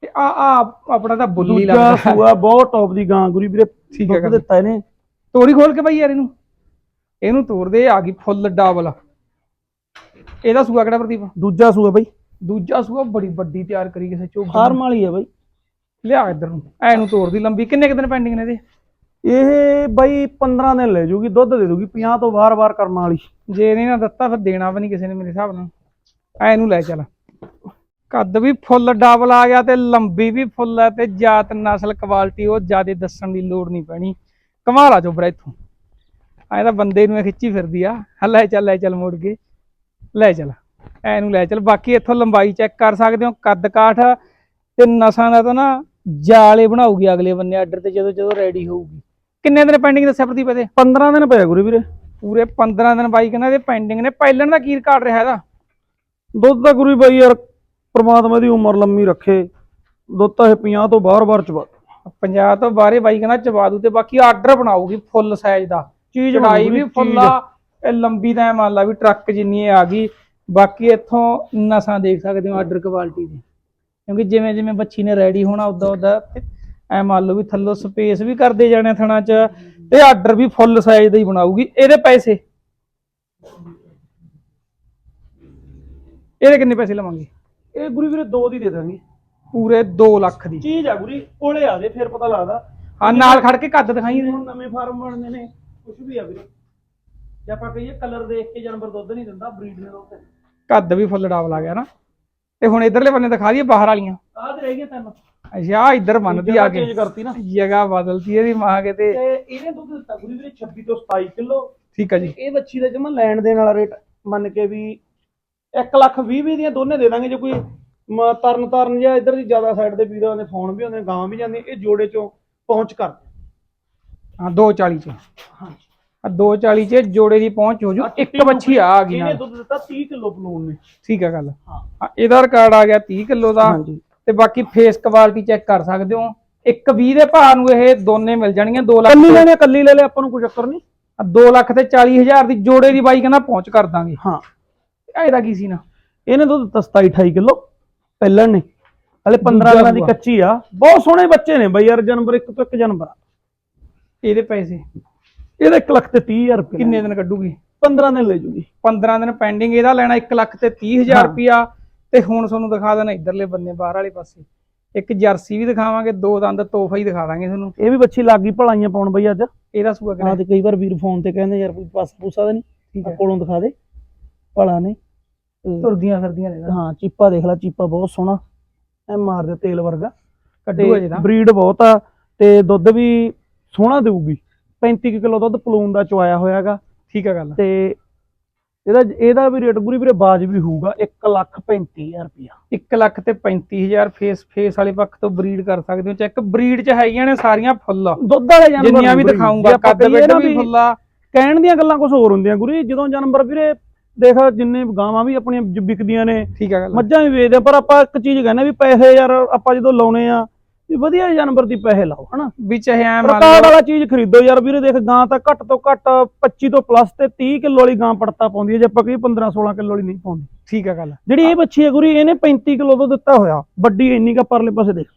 ਤੇ ਆ ਆ ਆਪਣਾ ਤਾਂ ਬੁੱਲੀ ਦੂਜਾ ਲੱਗਦਾ ਸੂਆ ਬਹੁਤ ਟੌਪ ਦੀ ਗਾਂ ਗੁਰੀ ਵੀਰੇ ਠੀਕ ਹੈ ਦੁੱਧ ਗੱਲ। ਦਿੱਤਾ ਇਹਨੇ। ਤੋਰੀ ਖੋਲ ਕੇ ਭਾਈ ਯਾਰ ਇਹਨੂੰ। ਇਹਨੂੰ ਤੋੜਦੇ ਆ ਗਈ ਫੁੱਲ ਡਬਲ ਇਹਦਾ ਸੂਆ ਕਿਹੜਾ ਪ੍ਰਦੀਪ? ਦੂਜਾ ਸੂਆ ਬਾਈ। ਦੂਜਾ ਸੂਆ ਬੜੀ ਵੱਡੀ ਤਿਆਰ ਕਰੀ ਕਿਸੇ ਚੋਂ। ਫਾਰਮ ਵਾਲੀ ਆ ਬਾਈ। ਲਿਆ ਇੱਧਰ ਨੂੰ ਐ ਨੂੰ ਤੋੜਦੀ ਲੰਬੀ। ਕਿੰਨੇ ਕੁ ਦਿਨ ਪੈਂਡਿੰਗ ਨੇ ਇਹਦੇ? ਇਹ ਬਾਈ 15 ਦਿਨ ਲੈ ਜੂਗੀ ਦੁੱਧ ਦੇ ਦੂਗੀ 50 ਤੋਂ ਵਾਰ-ਵਾਰ ਕਰਨ ਵਾਲੀ। ਜੇ ਇਹਨੇ ਨਾ ਦਿੱਤਾ ਫਿਰ ਦੇਣਾ ਵੀ ਨਹੀਂ ਕਿਸੇ ਨੇ ਮੇਰੇ ਹਿਸਾਬ ਨਾਲ। ਐ ਨੂੰ ਲੈ ਚੱਲ। ਕੱਦ ਵੀ ਫੁੱਲ ਡਬਲ ਆ ਗਿਆ ਤੇ ਲੰਬੀ ਵੀ ਫੁੱਲ ਹੈ ਤੇ ਜਾਤ ਨਸਲ ਕੁਆਲਿਟੀ ਉਹ ਜਿਆਦੇ ਦੱਸਣ ਦੀ ਲੋੜ ਨਹੀਂ ਪੈਣੀ। ਕਮਾਲ ਆ ਚੋਬਰਾ ਇੱਥੋਂ। ਐ ਤਾਂ ਬੰਦੇ ਨੂੰ ਖਿੱਚੀ ਫਿਰਦੀ ਆ। ਹਾਂ ਲੈ ਚੱਲ ਲੈ ਚੱਲ ਮੋੜ ਕੇ। ਲੈ ਚੱਲ ਐ ਨੂੰ ਲੈ ਚੱਲ। ਬਾਕੀ ਇੱਥੋਂ ਲੰਬਾਈ ਚੈੱਕ ਕਰ ਸਕਦੇ ਹੋ ਕੱਦ ਕਾਠ ਤੇ ਨਸਾਂ ਦਾ ਤਾਂ ਨਾ ਜਾਲੇ ਬਣਾਉਗੀ ਅਗਲੇ ਬੰਨੇ ਆਰਡਰ ਤੇ ਜਦੋਂ ਜਦੋਂ ਰੈਡੀ ਹੋਊਗੀ। ਕਿੰਨੇ ਦਿਨ ਪੈਂਡਿੰਗ ਦੱਸਿਆ ਪ੍ਰਦੀਪ ਇਹਦੇ? 15 ਦਿਨ ਪਿਆ ਗੁਰੀ ਵੀਰੇ। ਪੂਰੇ 15 ਦਿਨ ਬਾਈ ਕਹਿੰਦਾ ਇਹਦੇ ਪੈਂਡਿੰਗ ਨੇ। ਪਹਿਲਣ ਦਾ ਕੀ ਰਿਕਾਰਡ ਰਿਹਾ ਇਹਦਾ? ਦੁੱਧ ਤਾਂ ਗੁਰੀ ਬਾਈ ਯਾਰ ਪ੍ਰਮਾਤਮਾ ਦੀ ਉਮਰ ਲੰਮੀ ਰੱਖੇ। ਦੁੱਧ ਤਾਂ ਇਹ 50 ਤੋਂ ਬਾਰ-ਬਾਰ ਚਵਾ 50 ਤੋਂ ਬਾਹਰੇ ਬਾਈ ਕਹਿੰਦਾ ਚਬਾ ਦੂ ਤੇ ਬਾਕੀ ਆਰਡਰ ਬਣਾਉਗੀ ਫੁੱਲ ਸਾਈਜ਼ ਦਾ। ਚੀਜ਼ ਬਣਾਊਗੀ, ਵੀ ਫੁੱਲ ਇਹ ਲੰਬੀ ਤਾਂ ਐਂ ਮੰਨ ਲਾ ਵੀ ਟਰੱਕ ਜਿੰਨੀ ਆ ਗਈ ਬਾਕੀ ਇੱਥੋਂ ਨਸਾਂ ਦੇਖ ਸਕਦੇ ਹੋ ਆਰਡਰ ਕੁਆਲਿਟੀ ਦੀ। ਕਿਉਂਕਿ ਜਿਵੇਂ ਜਿਵੇਂ ਬੱਚੀ ਨੇ ਰੈਡੀ ਹੋਣਾ ਉਦਾਂ ਉਦਾਂ ਐ ਮੰਨ ਲਓ ਵੀ ਥੱਲੋਂ ਸਪੇਸ ਵੀ ਕਰਦੇ ਜਾਣੇ ਥਣਾ ਚ ਤੇ ਆਰਡਰ ਵੀ ਫੁੱਲ ਸਾਈਜ਼ ਦਾ ਹੀ ਬਣਾਉਗੀ ਇਹਦੇ ਪੈਸੇ? ਇਹਦੇ ਕਿੰਨੇ ਪੈਸੇ ਲਵਾਂਗੇ? ਇਹ ਗੁਰੀ ਵੀਰੇ ਦੋ ਦੀ ਦੇ ਦਾਂਗੇ। ਪੂਰੇ 2 ਲੱਖ ਦੀ। ਚੀਜ਼ ਆ ਗੁਰੀ ਕੋਲੇ ਆ ਜੇ ਫਿਰ ਪਤਾ ਲੱਗਦਾ। ਹਾਂ ਨਾਲ ਖੜ ਕੇ ਕੱਦ ਦਿਖਾਈ। ਹੁਣ ਨਵੇਂ ਫਾਰਮ ਬਣਦੇ ਨੇ ਕੁਝ ਵੀ ਆ ਵੀਰੇ। ਜੇ ਆਪਾਂ ਕਹੀਏ ਕਲਰ ਦੇਖ ਕੇ ਜਾਨਵਰ ਦੁੱਧ ਨਹੀਂ ਦਿੰਦਾ ਬਰੀਡ ਨੇ ਦੁੱਧ ਕੱਦ ਵੀ ਫੁੱਲ ਡਾਵਲ ਆ ਗਿਆ ਨਾ। ਤੇ ਹੁਣ ਇਧਰਲੇ ਬੰਨੇ ਦਿਖਾ ਦਈਏ ਬਾਹਰ ਵਾਲੀਆਂ। ਆਹ ਤੇ ਰਹਿ ਗਿਆ ਤੈਨੂੰ। ਅੱਛਾ ਇੱਧਰ ਬੰਨਦੀ ਆ ਕੇ। ਚੇਂਜ ਕਰਤੀ ਨਾ। ਜਗ੍ਹਾ ਬਦਲਤੀ ਇਹਦੀ ਮਾਂ ਕਿਤੇ ਤੇ। ਇਹਨੇ ਦੁੱਧ ਦਿੱਤਾ ਗੁਰੀ ਵੀਰੇ 26 ਤੋਂ 27 ਕਿਲੋ। ਠੀਕ ਆ ਜੀ। ਇਹ ਬੱਚੀ ਦਾ ਜਮਾ ਲੈਣ ਦੇਣ ਵਾਲਾ ਰੇਟ ਮੰਨ ਕੇ ਵੀ 1 ਲੱਖ 20 ਵੀਹ ਦੀਆਂ ਦੋਨੇ ਦੇ ਦਾਂਗੇ ਜੇ ਕੋਈ ਮ- ਤਰਨ ਤਾਰਨ ਜਾਂ ਇੱਧਰ ਦੀ ਜ਼ਿਆਦਾ ਸਾਈਡ ਦੇ ਵੀਰਾਂ ਦੇ ਫੋਨ ਵੀ ਹੁੰਦੇ ਨੇ ਗਾਂ ਵੀ ਜਾਂਦੀਆਂ ਇਹ ਜੋੜੇ ਚੋਂ ਪਹੁੰਚ ਕਰ ਹਾਂ 240 ਚ। ਹਾਂਜੀ। ਆ 240 ਚ ਜੋੜੇ ਦੀ ਪਹੁੰਚ ਹੋ ਜੂ। ਇੱਕ ਬੱਚੀ ਆ ਗਈ ਇਹਨੇ ਦੁੱਧ ਦਿੱਤਾ 30 ਕਿਲੋ ਪਲੂਨ ਨੇ। ਠੀਕ ਆ ਗੱਲ। ਹਾਂ। ਇਹਦਾ ਰਿਕਾਰਡ ਆ ਗਿਆ 30 ਕਿਲੋ ਦਾ। ਹਾਂਜੀ। ਤੇ ਬਾਕੀ ਫੇਸ ਕੁਆਲਿਟੀ ਚੈੱਕ ਕਰ ਸਕਦੇ ਹੋ। ਇੱਕ 20 ਦੇ ਭਾਅ ਨੂੰ ਇਹ ਦੋਨੇ ਮਿਲ ਜਾਣਗੀਆਂ 2 ਲੱਖ ਕੱਲੀ ਲੈਣੇ ਕੱਲੀ ਲੈ ਲੈ ਆਪਾਂ ਨੂੰ ਕੋਈ ਚੱਕਰ ਨਹੀਂ। 2 ਲੱਖ ਤੇ 40 ਹਜ਼ਾਰ ਦੀ ਜੋੜੇ ਦੀ ਬਾਈ ਕਹਿੰਦਾ ਪਹੁੰਚ ਕਰ ਦਾਂਗੇ। ਹਾਂ। ਇਹਦਾ ਕੀ ਸੀ ਨਾ ਇਹਨੇ ਦੁੱਧ ਦਿੱਤਾ 27 28 ਕਿਲੋ। ਪਹਿਲਣ ਨੇ ਹਲੇ 15 ਦੂਜਾ ਦਿਨਾਂ ਦੀ। ਕੱਚੀ ਆ। ਬਹੁਤ ਸੋਹਣੇ ਬੱਚੇ ਨੇ ਬਈ ਯਾਰ ਜਨਵਰ ਇੱਕ ਤੋਂ ਇੱਕ ਜਨਵਰ ਆ। ਇਹਦੇ ਪੈਸੇ। ਇਹਦਾ 1 ਲੱਖ ਤੇ 30000 ਰੁਪਏ ਕਿੰਨੇ ਦਿਨ ਕੱਢੂਗੀ? 15 ਦਿਨ ਲੈ ਜੂਗੀ। 15 ਦਿਨ ਪੈਂਡਿੰਗ ਇਹਦਾ ਲੈਣਾ 1 ਲੱਖ ਤੇ 30000 ਹਾਂ। ਰੁਪਿਆ ਤੇ ਹੁਣ ਤੁਹਾਨੂੰ ਦਿਖਾ ਦੇਣਾ ਇਧਰਲੇ ਬੰਨੇ ਬਾਹਰ ਵਾਲੇ ਪਾਸੇ। ਇੱਕ ਜਰਸੀ ਵੀ ਦਿਖਾਵਾਂਗੇ ਦੋ ਦੰਦ ਤੋਹਫਾ ਹੀ ਦਿਖਾ ਦਾਂਗੇ ਤੁਹਾਨੂੰ। ਇਹ ਵੀ ਬੱਚੀ ਲੱਗ ਭਲਾਈਆਂ ਪਾਉਣ ਬਈ ਅੱਜ। ਇਹਦਾ ਸੂਆ ਹਾਂ ਕਿਹੜਾ ਤੇ ਕਈ ਵਾਰ ਵੀਰ ਫੋਨ ਤੇ ਕਹਿੰਦੇ ਯਾਰ ਕੋਈ ਪਾਸਾ ਪੂਸਾ ਤਾਂ ਨਹੀਂ। ਕੋਲੋਂ ਦਿਖਾ ਦੇ। ਭਲਾ ਨੇ। ਤੁਰਦੀਆਂ ਫਿਰਦੀਆਂ ਨੇ। ਹਾਂ ਚੀਪਾ ਦੇਖ ਲੈ ਚੀਪਾ ਬਹੁਤ ਸੋਹਣਾ। ਐ ਮਾਰਦੇ ਤੇਲ ਵਰਗਾ। ਕੱਢੂ ਅਜੇ ਬਰੀਡ ਬਹੁਤ ਆ ਤੇ ਦੁੱਧ ਵੀ ਸੋਹਣਾ ਦੇਊਗੀ। 35 ਕਿਲੋ ਦੁੱਧ ਪਲੂਨ ਦਾ ਚੁਆਇਆ ਹੋਇਆਗਾ ਠੀਕ ਹੈ ਗੱਲ। ਤੇ ਇਹਦਾ ਇਹਦਾ ਵੀ ਰੇਟ ਗੁਰੀ ਵੀਰੇ ਬਾਜ ਵੀ ਹੋਊਗਾ 1 ਲੱਖ 35000 ਰੁਪਇਆ 1 ਲੱਖ ਤੇ 35000 ਫੇਸ ਫੇਸ ਵਾਲੇ ਪੱਖ ਤੋਂ ਬਰੀਡ ਕਰ ਸਕਦੇ ਹੋ ਚੈੱਕ ਬਰੀਡ ਚ ਹੈਗੀਆਂ ਨੇ ਸਾਰੀਆਂ ਫੁੱਲ। ਦੁੱਧ ਵਾਲੇ ਜਾਨਵਰ ਜਿੰਨੀਆਂ ਵੀ। ਦਿਖਾਉਂਗਾ ਕੱਦ ਨਾ ਵੀ ਫੁੱਲਾ ਕਹਿਣ ਦੀਆਂ ਗੱਲਾਂ ਕੁਝ ਹੋਰ ਹੁੰਦੀਆਂ ਗੁਰੀ ਜਦੋਂ ਜਾਨਵਰ ਵੀਰੇ ਦੇਖ ਜਿੰਨੇ ਗਾਵਾਂ ਵੀ ਆਪਣੀਆਂ ਵਿਕਦੀਆਂ ਨੇ ਠੀਕ ਹੈ ਗੱਲ। ਮੱਝਾਂ ਵੀ ਵੇਚਦੇ ਪਰ ਆਪਾਂ ਇੱਕ ਚੀਜ਼ ਕਹਿੰਦੇ ਵੀ ਪੈਸੇ ਯਾਰ ਆਪਾਂ ਜਦੋਂ ਲਾਉਨੇ ਆ ਵੀ ਵਧੀਆ ਜਾਨਵਰ ਦੀ ਪੈਸੇ ਲਾਓ ਹਨਾ? ਵੀ ਚਾਹੇ ਐ ਮੰਨ ਲਓ ਵਾਲਾ ਚੀਜ਼ ਖਰੀਦੋ ਯਾਰ ਵੀਰੇ ਦੇਖ ਗਾਂ ਤਾਂ ਘੱਟ ਤੋਂ ਘੱਟ 25 ਤੋਂ ਪਲੱਸ ਤੇ 30 ਕਿਲੋ ਵਾਲੀ ਗਾਂ ਪੜਤਾ ਪਾਉਂਦੀ ਹੈ ਜੇ ਆਪਾਂ ਕਹੀਏ 15 16 ਕਿਲੋ ਵਾਲੀ ਨਹੀਂ ਪਾਉਂਦੀ। ਠੀਕ ਹੈ ਗੱਲ। ਜਿਹੜੀ ਇਹ ਬੱਚੀ ਹੈ ਗੁਰੀ ਇਹਨੇ 35 ਕਿਲੋ ਤੋਂ ਦਿੱਤਾ ਹੋਇਆ। ਵੱਡੀ ਇੰਨੀ ਕਾ ਪਰਲੇ ਪਾਸੇ ਦੇਖ।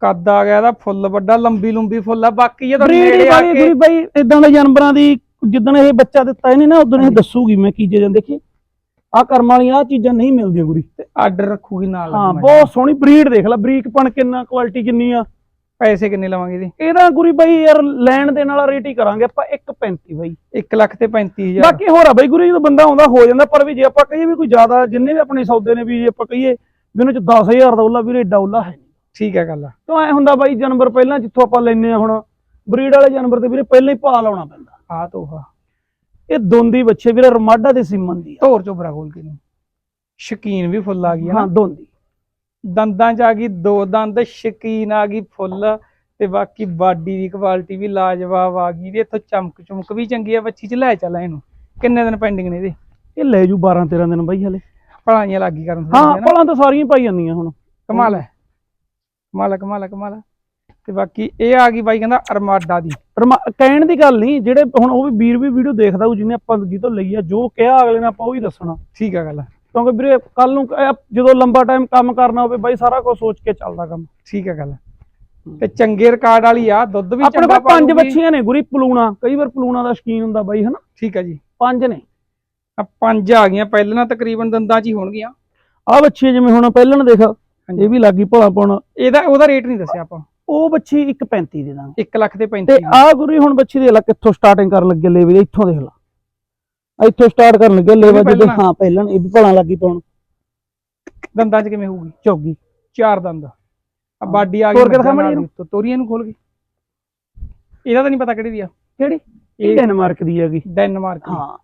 ਕੱਦ ਆ ਗਿਆ ਇਹਦਾ ਫੁੱਲ ਵੱਡਾ ਲੰਬੀ ਲੰਬੀ ਫੁੱਲ ਆ ਬਾਕੀ ਜਦੋਂ ਬਰੀਡ ਨੇੜੇ ਆ ਕੇ ਗੁਰੀ ਬਾਈ ਇਦਾਂ ਦੇ ਜਾਨਵਰਾਂ ਦੀ ਜਿੱਦਣ ਇਹ ਬੱਚਾ ਦਿੱਤਾ ਇਹਨੇ ਨਾ ਉਦੋਂ ਇਹ ਦੱਸੂਗੀ ਮੈਂ ਕੀ ਚੀਜ਼ਾਂ ਦੇਖੀ। ਆ ਕਰਮ ਵਾਲੀਆਂ ਆ ਚੀਜ਼ਾਂ ਨਹੀਂ ਮਿਲਦੀਆਂ ਗੁਰੀ। ਆਰਡਰ ਰੱਖੂਗੀ ਨਾਲ ਹਾਂ ਬਹੁਤ ਸੋਹਣੀ ਬਰੀਡ ਦੇਖ ਲੈ ਬਰੀਕਪਣ ਕਿੰਨਾ ਕੁਆਲਿਟੀ ਕਿੰਨੀ ਆ। ਪੈਸੇ ਕਿੰਨੇ ਲਵਾਂਗੇ ਇਹਦੇ ਇਹਦਾ ਗੁਰੀ ਬਾਈ ਯਾਰ ਲੈਣ ਦੇਣ ਵਾਲਾ ਰੇਟ ਹੀ ਕਰਾਂਗੇ ਆਪਾਂ 1.35 ਬਾਈ। 1 ਲੱਖ ਤੇ 35000 ਬਾਕੀ ਹੋਰ ਆ ਬਾਈ ਗੁਰੂ ਜਦੋਂ ਬੰਦਾ ਆਉਂਦਾ ਹੋ ਜਾਂਦਾ ਪਰ ਵੀ ਜੇ ਆਪਾਂ ਕਹੀਏ ਵੀ ਕੋਈ ਜ਼ਿਆਦਾ ਜਿੰਨੇ ਵੀ ਆਪਣੇ ਸੌਦੇ ਨੇ ਵੀ ਜੇ ਆਪਾਂ ਕਹੀਏ ਵੀ ਉਹਨਾਂ ਚ 10000 ਦਾ ਉੱਲਾ ਵੀਰੇ ਏਡਾ ਉੱਲਾ ਹੈ ਨਹੀਂ। ਠੀਕ ਹੈ ਗੱਲ ਤਾਂ ਐ ਹੁੰਦਾ ਬਾਈ ਜਾਨਵਰ ਪਹਿਲਾਂ ਜਿੱਥੋਂ ਆਪਾਂ ਲੈਨੇ ਆ ਹੁਣ ਬਰੀਡ ਵਾਲੇ ਜਾਨਵਰ ਤੇ ਵੀਰੇ ਪਹਿਲਾਂ ਹੀ ਭਾਅ ਲਾਉਣਾ ਪੈਂਦਾ। ਆ ਤੋਹਾ ਇਹ ਦੋਂਦੀ ਬੱਚੇ ਵੀਰੇ ਰਮਾਡਾ ਦੇ ਸਿਮਨ ਦੀ ਧੋਰ ਚੋਬਰਾ ਖੋਲ ਕੇ ਨੂੰ ਸ਼ਕੀਨ ਵੀ ਫੁੱਲ ਆ ਗਈ ਹੈ ਦੋਂਦੀ ਦੰਦਾਂ ਚ ਆ ਗਈ ਦੋ ਦੰਦ ਸ਼ਕੀਨ ਆ ਗਈ ਫੁੱਲ ਤੇ ਬਾਕੀ ਬਾਡੀ ਦੀ ਕੁਆਲਿਟੀ ਵੀ ਲਾਜਵਾਬ ਆ ਗਈ ਤੇ ਇੱਥੋਂ ਚਮਕ ਚਮਕ ਵੀ ਚੰਗੀ ਆ ਬੱਚੀ ਚ ਲੈ ਚੱਲ ਇਹਨੂੰ। ਕਿੰਨੇ ਦਿਨ ਪੈਂਡਿੰਗ ਨੇ ਇਹਦੇ? ਇਹ ਲੈ ਜੂ 12 13 ਦਿਨ ਬਾਈ ਹਲੇ। ਪੜਾਈਆਂ ਲੱਗੀ ਕਰਨ ਹਾਂ। ਪਲਾਂ ਤਾਂ ਸਾਰੀਆਂ ਪਾਈ ਜਾਂਦੀਆਂ ਹੁਣ। ਕਮਾਲ ਹੈ। ਕਮਾਲ ਹੈ ਕਮਾਲ ਹੈ ਕਮਾਲ ਹੈ। ਤੇ ਬਾਕੀ ਇਹ ਆ ਗਈ ਬਾਈ ਕਹਿੰਦਾ ਅਰਮਾਡਾ ਦੀ। ਕਹਿਣ ਦੀ ਗੱਲ ਨਹੀਂ ਜਿਹੜੇ ਹੁਣ ਉਹ ਵੀ ਵੀਰ ਵੀ ਵੀਡੀਓ ਦੇਖਦਾ ਉਹ ਜਿਹਨੇ ਆਪਾਂ ਜੀ ਤੋਂ ਲਈ ਆ ਜੋ ਕਿਹਾ ਅਗਲੇ ਨੇ ਆਪਾਂ ਉਹੀ ਦੱਸਣਾ। ਠੀਕ ਆ ਗੱਲ ਕਿਉਂਕਿ ਵੀਰੇ ਕੱਲ ਨੂੰ ਜਦੋਂ ਲੰਬਾ ਟਾਈਮ ਕੰਮ ਕਰਨਾ ਹੋਵੇ ਬਾਈ ਸਾਰਾ ਕੁਝ ਸੋਚ ਕੇ ਚੱਲਦਾ ਕੰਮ। ਠੀਕ ਆ ਗੱਲ। ਤੇ ਚੰਗੇ ਰਿਕਾਰਡ ਵਾਲੀ ਆ ਦੁੱਧ ਵੀ ਆਪਣੇ ਚੰਗਾ ਕੋਲ ਪੰਜ ਪਾਊਗੀ। ਬੱਚੀਆਂ ਨੇ ਗੁਰੀ ਪਲੂਣਾ। ਕਈ ਵਾਰ ਪਲੂਣਾ ਦਾ ਸ਼ਕੀਨ ਹੁੰਦਾ ਬਾਈ ਹਨਾ? ਠੀਕ ਆ ਜੀ। ਪੰਜ ਨੇ। ਆ ਪੰਜ ਆ ਗਈਆਂ ਪਹਿਲਾਂ ਤਕਰੀਬਨ ਦੰਦਾਂ 'ਚ ਹੀ ਹੋਣਗੀਆਂ। ਆ ਬੱਚੀ ਜਿਵੇਂ ਹੁਣ ਪਹਿਲਾਂ ਦੇਖ ਇਹ ਵੀ ਲੱਗੀ ਭਲਾ ਪਾਉਣ ਇਹਦਾ ਉਹਦਾ ਰੇਟ ਨਹੀਂ ਦੱਸਿਆ ਆਪਾਂ। ਉਹ ਬੱਚੀ 1.35 ਦੇ ਦਾਂਗੇ। 1 ਲੱਖ ਤੇ ਤੇ 35 ਆ ਗੁਰੀ ਹੁਣ ਬੱਚੀ ਦੇਖ ਲੈ ਕਿੱਥੋਂ ਸਟਾਰਟਿੰਗ ਕਰਨ ਲੱਗੇ ਲੇਵੇ ਦੀ, ਇੱਥੋਂ ਦੇਖ ਲੈ। ਇੱਥੋਂ ਸਟਾਰਟ ਕਰਨ ਲੱਗੇ ਲੇਵਾ ਵੀ ਜਦੋਂ? ਹਾਂ ਪਹਿਲਾਂ ਇਹ ਵੀ ਭਲਾ ਲੱਗੀ ਪਾਉਣ। ਦੰਦਾਂ 'ਚ ਕਿਵੇਂ ਹੋਊਗੀ? ਚੌਗੀ। ਚਾਰ ਦੰਦ। ਆ ਬਾਡੀ ਆ ਤੋਰ ਗਈ ਕੇ ਦਿਖਾ ਮਾੜੀ ਇਹਨੂੰ। ਦੀ, ਤੋ- ਤੋਰੀ ਇਹਨੂੰ ਖੋਲ ਕੇ। ਇਹਦਾ ਤਾਂ ਨਹੀਂ ਪਤਾ ਕਿਹੜੀ ਦੀ ਆ। ਕਿਹੜੀ? ਇਹ ਡੈਨਮਾਰਕ ਦੀ ਹੈਗੀ। ਡੈਨਮਾਰਕ ਦੀ। ਹਾਂ।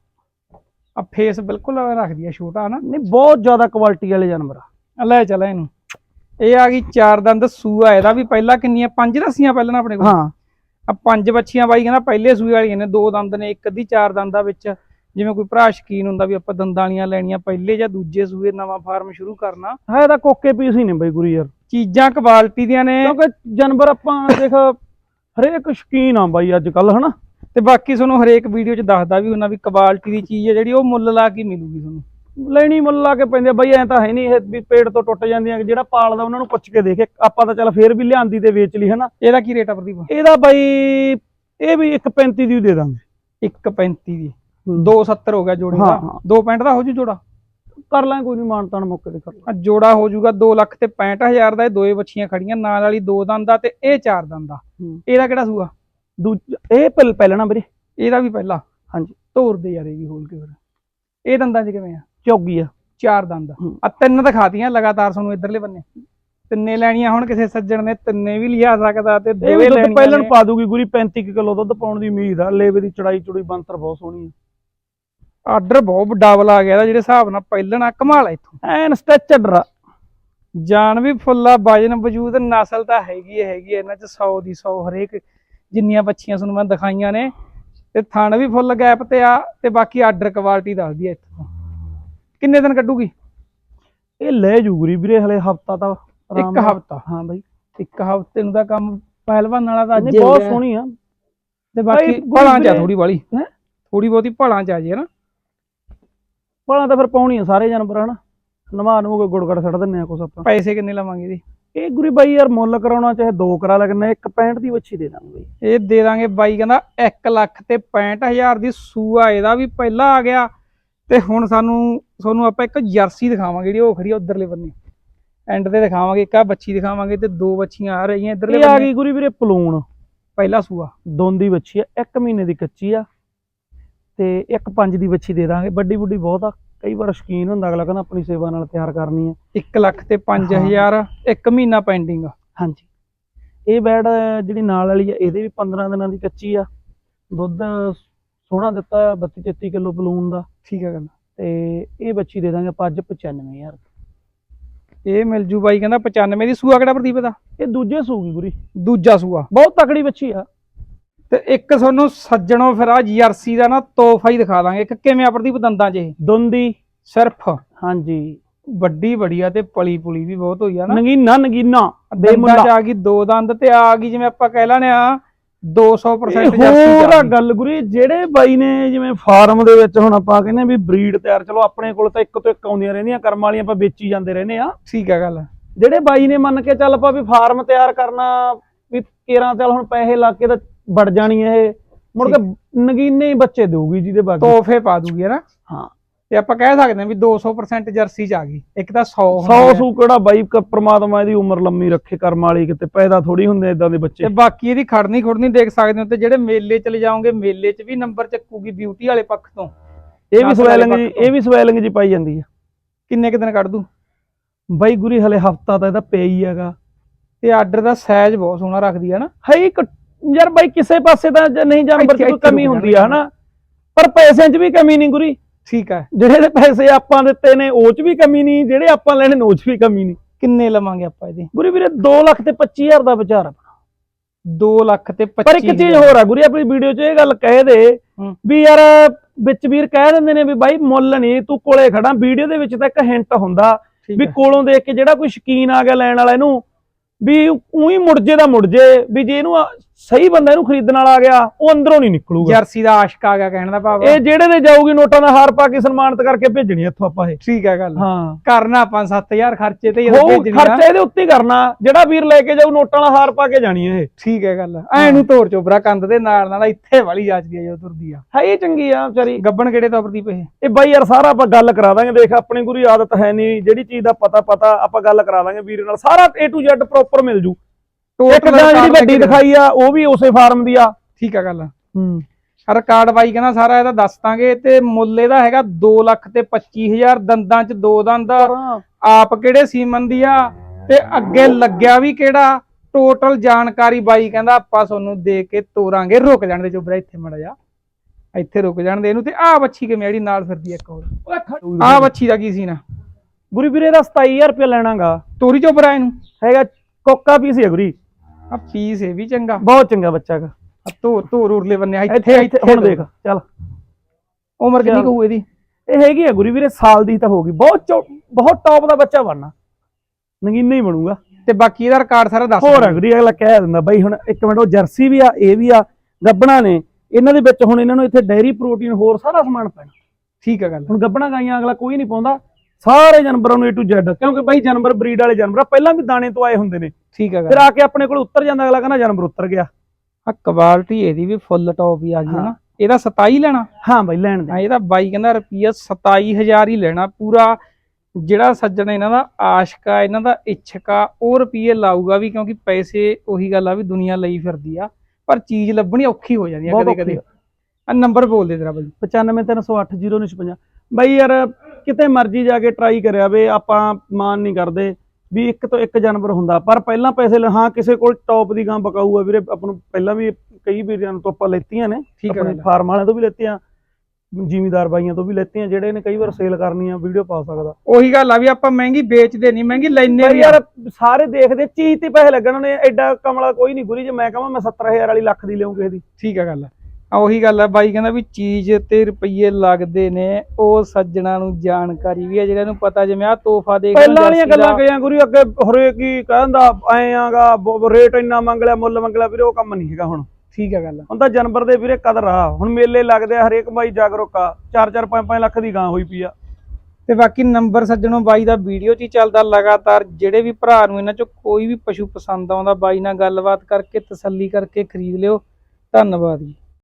ਆ ਫੇਸ ਬਿਲਕੁਲ ਰੱਖਦੀ ਆ ਛੋਟਾ ਨਾ। ਨਹੀਂ ਬਹੁਤ ਜ਼ਿਆਦਾ ਕੁਆਲਿਟੀ ਵਾਲੇ ਜਾਨਵਰ ਆ। ਆ ਲੈ ਚੱਲ ਇਹਨੂੰ। ਇਹ ਆ ਗਈ ਚਾਰ ਦੰਦ ਸੂਆ। ਇਹਦਾ ਵੀ ਪਹਿਲਾਂ ਕਿੰਨੀਆਂ? ਪੰਜ ਰੱਸੀਆਂ ਪਹਿਲਾਂ ਆਪਣੇ ਕੋਲ। ਹਾਂ। ਆ ਪੰਜ ਬੱਚੀਆਂ ਬਾਈ ਕਹਿੰਦਾ ਪਹਿਲੇ ਸੂਏ ਵਾਲੀਆਂ ਨੇ। ਦੋ ਦੰਦ ਨੇ ਇੱਕ ਅੱਧੀ ਚਾਰ ਦੰਦਾਂ ਵਿੱਚ। ਜਿਵੇਂ ਕੋਈ ਭਰਾ ਸ਼ਕੀਨ ਹੁੰਦਾ ਵੀ ਆਪਾਂ ਦੰਦਾਂ ਵਾਲੀਆਂ ਲੈਣੀਆਂ ਪਹਿਲੇ ਜਾਂ ਦੂਜੇ ਸੂਏ ਨਵਾਂ ਫਾਰਮ ਸ਼ੁਰੂ ਕਰਨਾ। ਹੈ ਤਾਂ ਕੋਕੇ ਪੀਸ ਹੀ ਨੇ ਬਈ ਗੁਰੀ ਯਾਰ। ਚੀਜ਼ਾਂ ਕੁਆਲਿਟੀ ਦੀਆਂ ਨੇ। ਕਿਉਂਕਿ ਜਾਨਵਰ ਆਪਾਂ ਦੇਖ ਹਰੇਕ ਸ਼ਕੀਨ ਆ ਬਾਈ ਅੱਜ ਕੱਲ ਹਨਾ? ਤੇ ਬਾਕੀ ਤੁਹਾਨੂੰ ਹਰੇਕ ਵੀਡੀਓ 'ਚ ਦੱਸਦਾ ਵੀ ਉਹਨਾਂ ਵੀ ਕੁਆਲਿਟੀ ਦੀ ਚੀਜ਼ ਹੈ ਜਿਹੜੀ ਉਹ ਮੁੱਲ ਲਾ ਕੇ ਮਿਲੂਗੀ ਤੁਹਾਨੂੰ। ਲੈਣੀ ਮੁੱਲ ਲਾ ਕੇ ਪੈਂਦੇ ਬਈ ਐ ਤਾਂ ਹੈ ਨਹੀਂ ਇਹ ਵੀ ਪੇੜ ਤੋਂ ਟੁੱਟ ਜਾਂਦੀਆਂ ਕਿ ਜਿਹੜਾ ਪਾਲਦਾ ਉਹਨਾਂ ਨੂੰ ਪੁੱਛ ਕੇ ਦੇਖੇ ਆਪਾਂ ਤਾਂ ਚੱਲ ਫੇਰ ਵੀ ਲਿਆਂਦੀ ਤੇ ਵੇਚ ਲਈ ਹਨਾ? ਇਹਦਾ ਕੀ ਰੇਟ ਆ ਪ੍ਰਦੀਪ? ਇਹਦਾ ਬਾਈ ਇਹ ਵੀ 1.35 ਦੀ ਦੇ ਦਾਂਗੇ। 135 ਦੀ। 270 ਹੋ ਗਿਆ ਜੋੜੇ ਹਾਂ, ਦਾ। ਹਾਂ। 265 ਦਾ ਹੋ ਜੂ ਜੋੜਾ? ਕਰ ਲਾਂ ਕੋਈ ਨਹੀਂ ਮਾਨਤਾਨ ਮੌਕੇ ਤੇ ਕਰ ਲਾਂ ਆ ਜੋੜਾ ਹੋ ਜੂਗਾ 2 ਲੱਖ ਤੇ 65000 ਦਾ ਇਹ ਦੋਏ ਬੱਚੀਆਂ ਖੜੀਆਂ ਨਾਲ ਵਾਲੀ ਦੋ ਦੰਦ ਦਾ ਤੇ ਇਹ ਚਾਰ ਦੰਦ ਦਾ ਹੂੰ। ਇਹਦਾ ਕਿਹੜਾ ਸੂਆ? ਦੂਜਾ ਇਹ ਪਹਿਲ ਪਹਿਲਣਾ ਵੀਰੇ। ਇਹਦਾ ਵੀ ਪਹਿਲਾ। ਹਾਂਜੀ। ਤੋਰ ਦੇ ਯਾਰ ਇਹ ਵੀ ਖੋਲ ਕੇ ਫਿਰ। ਇਹ ਦੰਦਾਂ 'ਚ ਕਿਵੇਂ ਆ? ਚੌਗੀ ਆ। ਚਾਰ ਦੰਦ। ਹੂੰ। ਆ ਤਿੰਨ ਦਿਖਾਤੀਆਂ ਲਗਾਤਾਰ ਤੁਹਾਨੂੰ ਇਧਰਲੇ ਬੰਨੇ। ਤਿੰਨੇ ਲੈਣੀਆਂ ਹੁਣ ਕਿਸੇ ਸੱਜਣ ਨੇ ਤਿੰਨੇ ਵੀ ਲਿਆ ਸਕਦਾ ਤੇ ਇਹ ਦੋਵੇਂ ਵੀ ਦੁੱਧ ਲੈਣੀਆਂ ਪਹਿਲਣ ਨੇ। ਪਾ ਦੂਗੀ ਗੁਰੀ 35 ਕੁ ਕਿਲੋ ਦੁੱਧ ਪਾਉਣ ਦੀ ਉਮੀਦ ਆ। ਲੇਵੇ ਦੀ ਚੜਾਈ ਚੁੜੀ ਬੰਤਰ ਬਹੁਤ ਸੋਹਣੀ ਆਰਡਰ ਬਹੁਤ ਡਬਲ ਆ ਗਿਆ ਇਹਦਾ ਜਿਹੜੇ ਹਿਸਾਬ ਨਾਲ ਪਹਿਲਣ ਕਮਾਲ ਇੱਥੋਂ। ਐਨ ਸਟੈਚਡ ਰਾ। ਜਾਨ ਵੀ ਫੁੱਲਾ ਵਜਨ ਵਜੂਦ ਨਸਲ ਤਾਂ ਹੈਗੀ ਹੈ ਹੈਗੀ ਇਹਨਾਂ ਚ 100 ਦੀ 100 ਹਰੇਕ ਜਿੰਨੀਆਂ ਬੱਚੀਆਂ ਤੁਹਾਨੂੰ ਮੈਂ ਦਿਖਾਈਆਂ ਨੇ। ਤੇ ਥਣ ਵੀ ਫੁੱਲ ਗੈਪ ਤੇ ਆ ਤੇ ਬਾਕੀ ਆਰਡਰ ਕੁਆਲਿਟੀ ਦੱਸਦੀ ਹੈ ਇੱਥੋਂ। ਕਿੰਨੇ ਦਿਨ ਕੱਢੂਗੀ? ਇਹ ਲੈ ਜੂ ਗੁਰੀ ਵੀਰੇ ਹਲੇ ਹਫਤਾ ਤਾਂ ਇੱਕ ਹਫਤਾ। ਹਾਂ ਬਾਈ। ਇੱਕ ਹਫ਼ਤੇ ਨੂੰ ਦਾ ਕੰਮ ਪਹਿਲਵਾਨ ਵਾਲਾ ਤਾਂ ਨਹੀਂ ਬਹੁਤ ਸੋਹਣੀ ਆ। ਤੇ ਬਾਕੀ ਭਲਾਂ ਚ ਥੋੜੀ ਵਾਲੀ? ਥੋੜੀ ਬਹੁਤੀ। ਭਲਾਂ ਚ ਆ ਜੇ ਨਾ ਭਲਾ ਤਾਂ ਫਿਰ ਪਾਉਣੀ ਆ ਸਾਰੇ ਜਾਨਵਰ ਹਨਾ? ਨਵਾ ਨੂੰ ਕੇ ਗੁੜ ਗੜ ਛੱਡ ਦਿੰਨੇ ਆ ਕੁਛ ਆਪਾਂ। ਪੈਸੇ ਕਿੰਨੇ ਲਵਾਂਗੇ ਇਹਦੇ ਇਹ ਗੁਰੀ ਬਾਈ ਯਾਰ ਮੁੱਲ ਕਰਾਉਣਾ ਚਾਹੇ ਦੋ ਕਰਾ ਲੱਗਣਾ ਇੱਕ 65 ਦੀ ਵੱਛੀ ਦੇ ਦਾਂਗੇ ਬਾਈ। ਇਹ ਦੇ ਦਾਂਗੇ ਬਾਈ ਕਹਿੰਦਾ 1 ਲੱਖ ਤੇ 65000 ਦੀ ਸੂਆ ਇਹਦਾ ਵੀ ਪਹਿਲਾਂ ਆ ਗਿਆ। ਤੇ ਹੁਣ ਸਾਨੂੰ ਤੁਹਾਨੂੰ ਆਪਾਂ ਇੱਕ ਜਰਸੀ ਦਿਖਾਵਾਂਗੇ ਜਿਹੜੀ ਉਹ ਖੜੀ ਉਧਰਲੇ ਬੰਨੇ। ਐਂਡ ਤੇ ਦਿਖਾਵਾਂਗੇ ਇੱਕ ਆ ਬੱਚੀ ਦਿਖਾਵਾਂਗੇ ਤੇ ਦੋ ਬੱਚੀਆਂ ਆ ਰਹੀਆਂ ਇਧਰਲੇ ਇਹ ਆ ਬੰਨੇ। ਗਈ ਗੁਰੀ ਵੀਰੇ ਪਲੂਣ। ਪਹਿਲਾ ਸੂਆ। ਦੋਂਦੀ ਵੱਛੀ ਆ ਇੱਕ ਮਹੀਨੇ ਦੀ ਕੱਚੀ ਆ। ਤੇ ਇੱਕ ਪੰਜ ਦੀ ਵੱਛੀ ਦੇ ਦਾਂਗੇ। ਵੱਡੀ ਬੁੱਢੀ ਬਹੁਤ ਆ। ਕਈ ਵਾਰ ਸ਼ਕੀਨ ਹੁੰਦਾ ਅਗਲਾ ਕਹਿੰਦਾ ਆਪਣੀ ਸੇਵਾ ਨਾਲ ਤਿਆਰ ਕਰਨੀ ਆ। 1 ਲੱਖ ਤੇ 5000 ਇੱਕ ਮਹੀਨਾ ਪੈਂਡਿੰਗ। ਹਾਂਜੀ। ਇਹ ਬੈਡ ਜਿਹੜੀ ਨਾਲ ਵਾਲੀ ਆ ਇਹਦੇ ਵੀ 15 ਦਿਨਾਂ ਦੀ ਕੱਚੀ ਆ। ਦੁੱਧ ਸੋਹਣਾ ਦਿੱਤਾ 32 33 ਕਿਲੋ ਬਲੂਨ ਦਾ। ਠੀਕ ਹੈ ਗੱਲ ਤੇ ਇਹ ਬੱਚੀ ਦੇ ਦਾਂਗੇ ਆਪਾਂ ਅੱਜ 95000 ਇਹ ਮਿਲ ਜੂ ਬਾਈ ਕਹਿੰਦਾ 95 ਦੀ ਸੂਆ ਕਿਹੜਾ ਪ੍ਰਦੀਪ ਦਾ? ਇਹ ਦੂਜੇ ਸੂਗੀ ਗੁਰੀ ਦੂਜਾ ਸੂਆ। ਬਹੁਤ ਤਕੜੀ ਬੱਚੀ ਆ। ਤੇ ਇੱਕ ਤੁਹਾਨੂੰ ਸੱਜਣੋ ਫਿਰ ਆ ਜਰਸੀ ਦਾ ਨਾ ਤੋਹਫਾ ਹੀ ਦਿਖਾ ਦਾਂਗੇ। ਇੱਕ ਕਿਵੇਂ ਆ ਪ੍ਰਦੀਪ ਦੰਦਾਂ 'ਚ ਇਹ? ਦੁੰਦੀ। ਸਿਰਫ। ਹਾਂਜੀ। ਵੱਡੀ ਬੜੀ ਆ ਤੇ ਪਲੀ ਪੁਲੀ ਵੀ ਬਹੁਤ ਹੋਈ ਆ ਨਾ। ਨਗੀਨਾ ਨਗੀਨਾ। ਦੰਦਾਂ ਚ ਆ ਗਈ ਦੋ ਦੰਦ ਤੇ ਆ ਗਈ ਜਿਵੇਂ ਆਪਾਂ ਕਹਿ ਲੈਣੇ ਆ 200% ਇਹ ਜਰਸੀ। ਗੱਲ ਗੁਰੀ ਜਿਹੜੇ ਬਾਈ ਨੇ ਜਿਵੇਂ ਫਾਰਮ ਦੇ ਵਿੱਚ ਹੁਣ ਆਪਾਂ ਕਹਿੰਦੇ ਵੀ ਬਰੀਡ ਤਿਆਰ ਚਲੋ ਆਪਣੇ ਕੋਲ ਤਾਂ ਇੱਕ ਤੋਂ ਇੱਕ ਆਉਂਦੀਆਂ ਰਹਿੰਦੀਆਂ ਕਰਮ ਵਾਲੀਆਂ ਆਪਾਂ ਵੇਚੀ ਜਾਂਦੇ ਰਹਿੰਦੇ ਆ। ਠੀਕ ਆ ਗੱਲ। ਜਿਹੜੇ ਬਾਈ ਨੇ ਮੰਨ ਕੇ ਚੱਲ ਆਪਾਂ ਵੀ ਫਾਰਮ ਤਿਆਰ ਕਰਨਾ ਵੀ ਕੇਰਾਂ ਚੱਲ ਹੁਣ ਪੈਸੇ ਲਾ ਕੇ ਤਾਂ ਵੜ ਜਾਣੀ ਇਹ। ਮੁੜ ਕੇ ਨਗੀਨੇ ਹੀ ਬੱਚੇ ਦੇਊਗੀ ਜਿਹਦੇ ਬਾਕੀ ਤੋਹਫੇ ਪਾ ਦੂਗੀ ਨਾ? ਹਾਂ। ਤੇ ਆਪਾਂ ਕਹਿ ਸਕਦੇ ਹਾਂ ਵੀ 200% ਜਰਸੀ ਚ ਆ ਗਈ। ਇੱਕ ਤਾਂ 100 100 ਸੂ ਕਿਹੜਾ ਬਾਈ ਕ- ਪ੍ਰਮਾਤਮਾ ਇਹਦੀ ਉਮਰ ਲੰਮੀ ਰੱਖੇ ਕਰਮ ਵਾਲੀ ਕਿਤੇ ਪੈਦਾ ਥੋੜੀ ਹੁੰਦੇ ਇਦਾਂ ਦੇ ਬੱਚੇ। ਤੇ ਬਾਕੀ ਇਹਦੀ ਖੜਨੀ ਖੁੜਨੀ ਦੇਖ ਸਕਦੇ ਹੋ ਤੇ ਜਿਹੜੇ ਮੇਲੇ ਚਲੇ ਜਾਓਗੇ ਮੇਲੇ 'ਚ ਵੀ ਨੰਬਰ ਚੱਕੂਗੀ ਬਿਊਟੀ ਵਾਲੇ ਪੱਖ ਤੋਂ। ਇਹ ਵੀ ਨਸਲ ਵਾਲੇ ਸਵੈਲਿੰਗ ਜੀ ਪੱਖ ਤੋਂ। ਇਹ ਵੀ ਸਵੈਲਿੰਗ ਜੀ ਪਾਈ ਜਾਂਦੀ ਆ ਕਿੰਨੇ ਕੁ ਦਿਨ ਕੱਢ ਦੂ ਬਾਈ ਗੁਰੀ ਹਲੇ ਹਫਤਾ ਤਾਂ ਇਹਦਾ ਹੀ ਹੈਗਾ। ਤੇ ਆਰਡਰ ਦਾ ਸਾਈਜ਼ ਬਹੁਤ ਸੋਹਣਾ ਰੱਖਦੀ ਆ ਨਾ। ਹੈ ਹੀ ਘੱਟ- ਯਾਰ ਬਾਈ ਕਿਸੇ ਪਾਸੇ ਤਾਂ ਜ- ਨਹੀਂ ਜਾਨਵਰ ਚ ਇੱਥੇ- ਕੋਈ ਇੱਥੇ ਕਮੀ ਰੁਕ ਹੁੰਦੀ ਆ ਜਾਣਾ। ਹਨਾ? ਪਰ ਪੈਸਿਆਂ 'ਚ ਵੀ ਕਮੀ ਨਹੀਂ ਗੁਰੀ। ਠੀਕ ਹੈ ਜਿਹੜੇ ਦੇ ਪੈਸੇ ਆਪਾਂ ਦਿੱਤੇ ਨੇ ਉਹ 'ਚ ਵੀ ਕਮੀ ਨਹੀਂ ਜਿਹੜੇ ਆਪਾਂ ਲੈਣੇ ਨੇ ਉਹ 'ਚ ਵੀ ਕਮੀ ਨਹੀਂ। ਕਿੰਨੇ ਲਵਾਂਗੇ ਆਪਾਂ ਇਹਦੇ? ਗੁਰੀ ਵੀਰੇ 2 ਲੱਖ ਤੇ 25000 ਦਾ ਵਿਚਾਰ ਆ। 2 ਲੱਖ ਤੇ 25 ਪਰ ਇੱਕ ਚੀਜ਼ ਹੋਰ ਆ ਗੁਰੀ ਆਪਣੀ ਵੀਡੀਓ 'ਚ ਇਹ ਗੱਲ ਕਹਿ ਦੇ ਹੂੰ। ਵੀ ਯਾਰ ਵਿੱਚ ਵੀਰ ਕਹਿ ਦਿੰਦੇ ਨੇ ਵੀ ਬਾਈ ਮੁੱਲ ਨਹੀਂ ਤੂੰ ਕੋਲੇ ਖੜਾ ਵੀਡੀਓ ਦੇ ਵਿੱਚ ਤਾਂ ਇੱਕ ਹਿੰਟ ਹੁੰਦਾ ਵੀ। ਕੋਲੋਂ ਦੇਖ ਕੇ ਜਿਹੜਾ ਕੋਈ ਸ਼ਕੀਨ ਆ ਗਿਆ ਲੈਣ ਵਾਲਾ ਇਹਨੂੰ ਵੀ ਉਹੀ ਮੁੜ ਜੇ ਦਾ ਮੁੜ ਜੇ ਵੀ ਜੇ ਇਹਨੂੰ ਆ- ਸਹੀ ਬੰਦਾ ਇਹਨੂੰ ਖਰੀਦਣ ਵਾਲਾ ਆ ਗਿਆ ਉਹ ਅੰਦਰੋਂ ਨਹੀਂ ਨਿਕਲੂਗਾ। ਜਰਸੀ ਦਾ ਆਸ਼ਕ ਆ ਗਿਆ ਕਹਿਣ ਦਾ ਭਾਵ। ਇਹ ਜਿਹੜੇ ਦੇ ਜਾਊਗੀ ਨੋਟਾਂ ਦਾ ਹਾਰ ਪਾ ਕੇ ਸਨਮਾਨਿਤ ਕਰਕੇ ਭੇਜਣੀ ਇੱਥੋਂ ਆਪਾਂ ਇਹ। ਠੀਕ ਹੈ ਗੱਲ। ਹਾਂ। ਕਰਨਾ ਆਪਾਂ 7000 ਖਰਚੇ ਤੇ ਉਹ ਭੇਜਣੀ ਖਰਚਾ ਇਹਦੇ ਉੱਤੇ ਕਰਨਾ ਜਿਹੜਾ ਵੀਰ ਲੈ ਕੇ ਜਾਊ ਨੋਟਾਂ ਵਾਲਾ ਹਾਰ ਪਾ ਕੇ ਜਾਣੀ ਇਹ। ਠੀਕ ਹੈ ਗੱਲ। ਐ ਨੂੰ ਤੋੜ ਚੋਬਰਾ ਕੰਧ ਦੇ ਨਾਲ ਨਾਲ ਇੱਥੇ ਵਾਲੀ ਜਾਚਦੀ ਆ ਜੋ ਤੁਰਦੀ ਆ। ਹੈ ਇਹ ਚੰਗੀ ਆ ਵਿਚਾਰੀ। ਗੱਬਣ ਕਿਹੜੇ ਤੋਂ ਪ੍ਰਦੀਪ ਇਹ? ਇਹ ਬਾਈ ਯਾਰ ਸਾਰਾ ਆਪਾਂ ਗੱਲ ਕਰਾ ਦਾਂਗੇ ਦੇਖ ਆਪਣੀ ਗੁਰੀ ਆਦਤ ਹੈ ਨਹੀਂ। ਜਿਹੜੀ ਚੀਜ਼ ਦਾ ਪਤਾ ਪਤਾ ਆਪਾਂ ਗੱਲ ਕਰਾ ਦਾਂਗੇ ਵੀਰ ਨਾਲ। ਸਾਰਾ A to Z ਪ੍ਰੋਪਰ ਮਿਲ ਜੂ। ਇੱਕ Total ਗਾਂ ਜਿਹੜੀ ਵੱਡੀ ਦਿਖਾਈ ਆ ਉਹ ਵੀ ਉਸੇ ਫਾਰਮ ਦੀ ਆ। ਠੀਕ ਹੈ ਗੱਲ। ਹੂੰ। ਰਿਕਾਰਡ ਬਾਈ ਕਹਿੰਦਾ ਸਾਰਾ ਇਹਦਾ ਦੱਸ ਦਾਂਗੇ ਤੇ ਮੁੱਲ ਇਹਦਾ ਹੈਗਾ 2 ਲੱਖ ਤੇ 25000 ਦੰਦਾਂ ਚ ਦੋ ਦੰਦ। ਆਪ ਕਿਹੜੇ ਸੀਮਨ ਦੀ ਆ? ਤੇ ਅੱਗੇ ਲੱਗਿਆ ਵੀ ਕਿਹੜਾ? ਟੋਟਲ ਜਾਣਕਾਰੀ ਬਾਈ ਕਹਿੰਦਾ ਆਪਾਂ ਤੁਹਾਨੂੰ ਦੇ ਕੇ ਤੋਰਾਂਗੇ। ਰੁਕ ਜਾਣ ਦੇ ਚੋਬਰਾ ਇੱਥੇ ਮੜਾ ਜਾ ਇੱਥੇ ਰੁਕ ਜਾਣ ਦੇ ਇਹਨੂੰ ਤੇ ਆਹ ਬੱਚੀ ਕਿਵੇਂ ਜਿਹੜੀ ਨਾਲ ਫਿਰਦੀ ਆ ਇੱਕ ਹੋਰ। ਆਹ ਬੱਚੀ ਦਾ ਕੀ ਸੀਨ ਆ? ਗੁਰੀ ਵੀਰੇ ਦਾ 27000 ਰੁਪਏ ਲੈਣਾਗਾ। ਤੋਰੀ ਚੋਬਰਾ ਇਹਨੂੰ। ਹੈਗਾ ਕੋਕਾ ਪੀਸ ਹੈ ਗੁਰੀ। ਆ ਪੀਸ ਇਹ ਵੀ ਚੰਗਾ। ਬਹੁਤ ਚੰਗਾ ਬੱਚਾ ਗਾ ਆ ਧੋਰ ਧੋਰ ਉਰਲੇ ਬੰਨੇ ਆ, ਇੱਥੇ ਇੱਥੇ ਹੁਣ ਦੇਖ ਚੱਲ। ਉਮਰ ਕਿੰਨੀ। ਕਹੂ ਇਹਦੀ? ਇਹ ਹੈਗੀ ਆ ਗੁਰੀ ਵੀਰੇ ਸਾਲ ਦੀ ਤਾਂ ਹੋਗੀ ਬਹੁਤ ਬਹੁਤ ਟੌਪ ਦਾ ਬੱਚਾ ਬਣਨਾ। ਨਗੀਨਾ ਹੀ ਬਣੂਗਾ। ਤੇ ਬਾਕੀ ਇਹਦਾ ਰਿਕਾਰਡ ਸਾਰਾ ਦੱਸ ਹੋਰ ਦਿਓ। ਆ ਗੁਰੀ ਅਗਲਾ ਕਹਿ ਦਿੰਦਾ ਬਾਈ ਹੁਣ ਇੱਕ ਮਿੰਟ ਉਹ ਜਰਸੀ ਵੀ ਆ ਇਹ ਵੀ ਆ ਗੱਬਣਾ ਨੇ। ਇਹਨਾਂ ਦੇ ਵਿੱਚ ਹੁਣ ਇਹਨਾਂ ਨੂੰ ਇੱਥੇ ਡੈਰੀ ਪ੍ਰੋਟੀਨ ਹੋਰ ਸਾਰਾ ਸਮਾਨ ਪੈਣਾ। ਠੀਕ ਹੈ ਗੱਲ। ਹੁਣ ਗੱਬਣਾ ਗਾਈਆਂ ਅਗਲਾ ਕੋਈ ਨਹੀਂ ਪਾਉਂਦਾ। ਸਾਰੇ ਜਾਨਵਰਾਂ ਨੂੰ A to Z ਕਿਉਂਕਿ ਬਾਈ ਜਾਨਵਰ ਬਰੀਡ ਵਾਲੇ ਜਾਨਵਰ ਆ, ਪਹਿਲਾਂ ਵੀ ਦਾਣੇ ਤੋਂ ਆਏ ਹੁੰਦੇ ਨੇ। ਠੀਕ ਹੈ ਫਿਰ ਆ ਕੇ ਆਪਣੇ ਕੋਲ ਉੱਤਰ ਜਾਂਦਾ ਅਗਲਾ ਕਹਿੰਦਾ ਜਾਨਵਰ ਉੱਤਰ ਗਿਆ। ਆ ਕੁਆਲਿਟੀ ਇਹਦੀ ਵੀ ਫੁੱਲ ਟੌਪ ਹੀ ਆ ਗਈ ਹਾਂ। ਨਾ ਇਹਦਾ 27 ਲੈਣਾ? ਹਾਂ ਬਾਈ ਲੈਣ ਦੇ। ਹਾਂ ਇਹਦਾ ਬਾਈ ਕਹਿੰਦਾ ਰੁਪਈਆ 27000 ਹੀ ਲੈਣਾ ਪੂਰਾ। ਜਿਹੜਾ ਸੱਜਣ ਇਹਨਾਂ ਦਾ ਆਸ਼ਕ ਇਹਨਾਂ ਦਾ ਇੱਛਕ ਉਹ ਰੁਪਈਏ ਲਾਊਗਾ ਵੀ ਕਿਉਂਕਿ ਪੈਸੇ ਉਹੀ ਗੱਲ ਆ ਵੀ ਦੁਨੀਆ ਲਈ ਫਿਰਦੀ ਆ। ਪਰ ਚੀਜ਼ ਲੱਭਣੀ ਔਖੀ ਹੋ ਜਾਂਦੀ ਆ ਕਦੇ ਕਦੇ ਆ। ਨੰਬਰ ਬੋਲ ਦੇ ਤੇਰਾ ਬਾਈ। 9530800956 ਬਾਈ ਯਾਰ ਕਿਤੇ ਮਰਜ਼ੀ ਜਾ ਕੇ ਟਰਾਈ ਕਰਿਆ ਵੇ ਆਪਾਂ ਮਾਨ ਨਹੀਂ ਕਰਦੇ ਵੀ ਇੱਕ ਤੋਂ ਇੱਕ ਜਾਨਵਰ ਹੁੰਦਾ। ਪਰ ਪਹਿਲਾਂ ਪੈਸੇ ਲ- ਹਾਂ ਕਿਸੇ ਕੋਲ ਟੌਪ ਦੀ ਗਾਂ ਬਕਾਊ ਆ ਵੀਰੇ ਆਪਾਂ ਨੂੰ ਪਹਿਲਾਂ ਵੀ ਕਈ ਵੀਰਾਂ ਤੋਂ ਆਪਾਂ ਲੈਤੀਆਂ ਨੇ ਠੀਕ ਹੈ ਆਪਣੇ ਗੱਲ। ਫਾਰਮ ਵਾਲਿਆਂ ਤੋਂ ਵੀ ਲੈਤੀਆਂ ਜ਼ਿਮੀਦਾਰ ਬਾਈਆਂ ਤੋਂ ਵੀ ਲੈਤੀਆਂ ਜਿਹੜੇ ਨੇ ਕਈ ਵਾਰ ਸੇਲ ਕਰਨੀ ਆ ਵੀਡੀਓ ਪਾ ਸਕਦਾ। ਉਹੀ ਗੱਲ ਆ ਵੀ ਆਪਾਂ ਮਹਿੰਗੀ ਵੇਚਦੇ ਨਹੀਂ ਮਹਿੰਗੀ ਲੈਨੇ ਪਰ ਵੀ ਯਾਰ ਸਾਰੇ ਦੇਖਦੇ ਚੀਜ਼ ਤੇ ਪੈਸੇ ਲੱਗਣ ਨੇ ਐਡਾ ਕਮਲਾ ਕੋਈ ਨਹੀਂ ਗੁਰੀ ਜੇ ਮੈਂ ਕਹਾਂ ਮੈਂ 70000 ਵਾਲੀ ਲੱਖ ਦੀ ਲਿਆਉਂ ਕਿਸੇ ਦੀ। ਠੀਕ ਆ ਗੱਲ ਆ ਉਹੀ ਗੱਲ ਆ ਬਾਈ ਕਹਿੰਦਾ ਵੀ ਚੀਜ਼ ਤੇ ਰੁਪਈਏ ਲੱਗਦੇ ਨੇ ਉਹ ਸੱਜਣਾ ਨੂੰ ਜਾਣਕਾਰੀ ਵੀ ਆ ਜਿਹੜਾ ਨੂੰ ਪਤਾ ਜਿਵੇਂ ਆ ਤੋਹਫਾ ਦੇ ਪਹਿਲਾਂ ਵਾਲੀਆਂ ਗੱਲਾਂ ਕਈਆਂ ਗੁਰੂ ਅੱਗੇ ਹਰੇਕ ਹੀ ਕਹਿੰਦਾ ਐ ਆਗਾ ਰੇਟ ਇੰਨਾ ਮੰਗ ਲਿਆ ਮੁੱਲ ਮੰਗ ਲਿਆ ਵੀਰੇ ਉਹ ਕੰਮ ਨਹੀਂ ਹੈਗਾ ਹੁਣ। ਠੀਕ ਆ ਗੱਲ ਹੁਣ ਤਾਂ ਜਾਨਵਰ ਦੇ ਵੀਰੇ ਕਦਰ ਆ ਹੁਣ ਮੇਲੇ ਲੱਗਦੇ ਆ ਹਰੇਕ ਬਾਈ ਜਾਗਰੂਕ ਆ 4-4 5-5 ਲੱਖ ਦੀ ਗਾਂ ਹੋਈ ਪਈ ਆ। ਤੇ ਬਾਕੀ ਨੰਬਰ ਸੱਜਣੋ ਬਾਈ ਦਾ ਵੀਡੀਓ 'ਚ ਹੀ ਚੱਲਦਾ ਲਗਾਤਾਰ ਜਿਹੜੇ ਵੀ ਭਰਾ ਨੂੰ ਇਹਨਾਂ 'ਚੋਂ ਕੋਈ ਵੀ ਪਸ਼ੂ ਪਸੰਦ ਆਉਂਦਾ ਬਾਈ ਨਾਲ ਗੱਲਬਾਤ ਕਰਕੇ ਤਸੱਲੀ ਕਰਕੇ ਖਰੀਦ ਲਿਓ। ਧੰਨਵਾਦ ਜੀ।